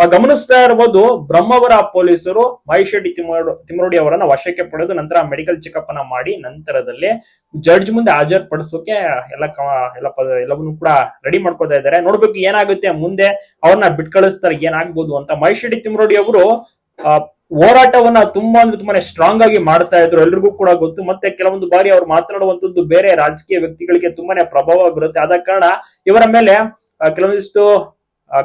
ಗಮನಿಸ್ತಾ ಇರಬಹುದು ಬ್ರಹ್ಮವರ ಪೊಲೀಸರು ಮಹೇಶ್ ಶೆಟ್ಟಿ ತಿಮ್ಮರು ತಿಮ್ರೋಡಿ ಅವರನ್ನ ವಶಕ್ಕೆ ಪಡೆದು ನಂತರ ಮೆಡಿಕಲ್ ಚೆಕಪ್ ಅನ್ನ ಮಾಡಿ ನಂತರದಲ್ಲಿ ಜಡ್ಜ್ ಮುಂದೆ ಹಾಜರುಪಡಿಸೋಕೆ ಎಲ್ಲ ಕ- ಎಲ್ಲ ಪ- ಎಲ್ಲವನ್ನೂ ಕೂಡ ರೆಡಿ ಮಾಡ್ಕೊತಾ ಇದ್ದಾರೆ. ನೋಡ್ಬೇಕು ಏನಾಗುತ್ತೆ ಮುಂದೆ ಅವ್ರನ್ನ ಬಿಟ್ ಕಳಿಸ್ತಾರೆ ಏನಾಗ್ಬೋದು ಅಂತ. ಮಹೇಶ್ ತಿಮ್ರೋಡಿ ಅವರು ಹೋರಾಟವನ್ನ ತುಂಬಾ ಅಂದ್ರೆ ತುಂಬಾನೇ ಸ್ಟ್ರಾಂಗ್ ಆಗಿ ಮಾಡ್ತಾ ಇದ್ರು. ಎಲ್ರಿಗೂ ಕೂಡ ಗೊತ್ತು. ಮತ್ತೆ ಕೆಲವೊಂದು ಬಾರಿ ಅವ್ರು ಮಾತನಾಡುವಂತದ್ದು ಬೇರೆ ರಾಜಕೀಯ ವ್ಯಕ್ತಿಗಳಿಗೆ ತುಂಬಾನೇ ಪ್ರಭಾವ ಬೀರುತ್ತೆ. ಆದ ಕಾರಣ ಇವರ ಮೇಲೆ ಕೆಲವೊಂದಿಷ್ಟು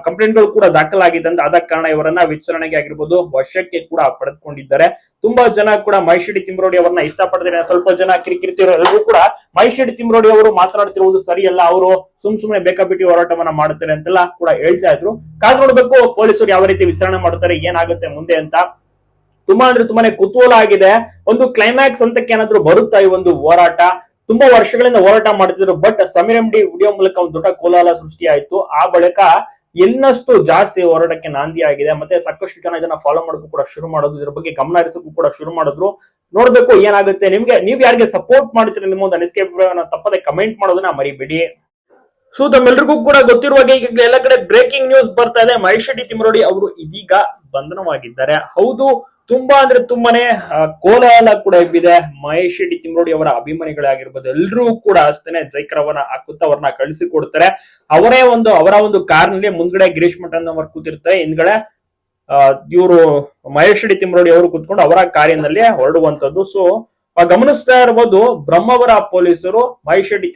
ಕಂಪ್ಲೇಂಟ್ಗಳು ಕೂಡ ದಾಖಲಾಗಿದೆ ಅಂತ ಆದ ಕಾರಣ ಇವರನ್ನ ವಿಚಾರಣೆಗೆ ಆಗಿರ್ಬೋದು, ವಶಕ್ಕೆ ಕೂಡ ಪಡೆದುಕೊಂಡಿದ್ದಾರೆ. ತುಂಬಾ ಜನ ಕೂಡ ಮೈಶೆಡಿ ತಿಮ್ರೋಡಿ ಅವರನ್ನ ಇಷ್ಟಪಡ್ತಾರೆ ಸ್ವಲ್ಪ ಜನ ಕಿರಿಕಿರಿತಿರೋ ಎಲ್ಲರೂ ಕೂಡ ಮೈಶೆಡಿ ತಿಮ್ರೋಡಿ ಅವರು ಮಾತನಾಡ್ತಿರುವುದು ಸರಿಯಲ್ಲ, ಅವರು ಸುಮ್ ಸುಮ್ನೆ ಬೇಕಾಬಿಟ್ಟಿ ಹೋರಾಟವನ್ನ ಮಾಡುತ್ತಾರೆ ಅಂತೆಲ್ಲ ಕೂಡ ಹೇಳ್ತಾ ಇದ್ರು. ಕಾದ್ ನೋಡ್ಬೇಕು, ಪೊಲೀಸರು ಯಾವ ರೀತಿ ವಿಚಾರಣೆ ಮಾಡ್ತಾರೆ ಏನಾಗುತ್ತೆ ಮುಂದೆ ಅಂತ. ತುಂಬಾ ಅಂದ್ರೆ ತುಂಬಾನೇ ಕುತೂಹಲ ಆಗಿದೆ. ಒಂದು ಕ್ಲೈಮ್ಯಾಕ್ಸ್ ಹಂತಕ್ಕೆ ಏನಾದ್ರು ಬರುತ್ತಾ ಈ ಒಂದು ಹೋರಾಟ? ತುಂಬಾ ವರ್ಷಗಳಿಂದ ಹೋರಾಟ ಮಾಡ್ತಿದ್ರು ಬಟ್ ಸಮೀರ್ ಎಂ ವಿಡಿಯೋ ಮೂಲಕ ಒಂದು ದೊಡ್ಡ ಕೋಲಾಹಲ ಆಯ್ತು ಆ ಬಳಿಕ ಇನ್ನಷ್ಟು ಜಾಸ್ತಿ ಹೋರಾಟಕ್ಕೆ ನಾಂದಿ ಆಗಿದೆ. ಮತ್ತೆ ಸಾಕಷ್ಟು ಜನ ಇದನ್ನ ಫಾಲೋ ಮಾಡೋಕ್ಕೂ ಕೂಡ ಶುರು ಮಾಡೋದು, ಇದ್ರ ಬಗ್ಗೆ ಗಮನ ಹರಿಸೋಕ್ಕೂ ಕೂಡ ಶುರು ಮಾಡಿದ್ರು. ನೋಡ್ಬೇಕು ಏನಾಗುತ್ತೆ. ನಿಮ್ಗೆ, ನೀವ್ ಯಾರಿಗೆ ಸಪೋರ್ಟ್ ಮಾಡ್ತೀರಿ ನಿಮ್ಮ ಒಂದು ಅನಿಸಿಕೆ ತಪ್ಪದೆ ಕಮೆಂಟ್ ಮಾಡೋದನ್ನ ಮರಿಬೇಡಿ. ಸೊ ತಮ್ಮೆಲ್ರಿಗೂ ಕೂಡ ಗೊತ್ತಿರುವ ಹಾಗೆ ಈಗ ಎಲ್ಲ ಕಡೆ ಬ್ರೇಕಿಂಗ್ ನ್ಯೂಸ್ ಬರ್ತಾ ಇದೆ. ಮಹೇಶ್ ಶೆಟ್ಟಿ ತಿಮ್ಮರೋಡಿ ಅವರು ಇದೀಗ ಬಂಧನವಾಗಿದ್ದಾರೆ. ಹೌದು ತುಂಬಾ ಅಂದ್ರೆ ತುಂಬಾನೇ ಕೋಲಾಹಲ ಕೂಡ ಎಬ್ಬಿದೆ ಮಹೇಶ್ ಶೆಟ್ಟಿ ತಿಮ್ರೋಡಿ ಅವರ ಅಭಿಮಾನಿಗಳಾಗಿರ್ಬೋದು ಎಲ್ಲರೂ ಕೂಡ ಅಷ್ಟೇನೆ ಜೈಕರವನ್ನ ಹಾಕುತ್ತಾ ಅವ್ರನ್ನ ಕಳಿಸಿಕೊಡ್ತಾರೆ. ಅವರೇ ಒಂದು, ಅವರ ಒಂದು ಕಾರ್ನಲ್ಲಿ ಮುಂದ್ಗಡೆ ಗಿರೀಶ್ ಮಠನ್ ಅವರು ಕೂತಿರ್ತಾರೆ. ಹಿಂದ್ಗಡೆ ಇವರು ಮಹೇಶ್ ಶೆಟ್ಟಿ ತಿಮ್ರೋಡಿ ಅವರು ಕೂತ್ಕೊಂಡು ಅವರ ಕಾರಿನಲ್ಲಿ ಹೊರಡುವಂತದ್ದು ಸೊ ಗಮನಿಸ್ತಾ ಇರಬಹುದು ಬ್ರಹ್ಮವರ ಪೊಲೀಸರು ಮಹೇಶ್ ರೆಡ್ಡಿ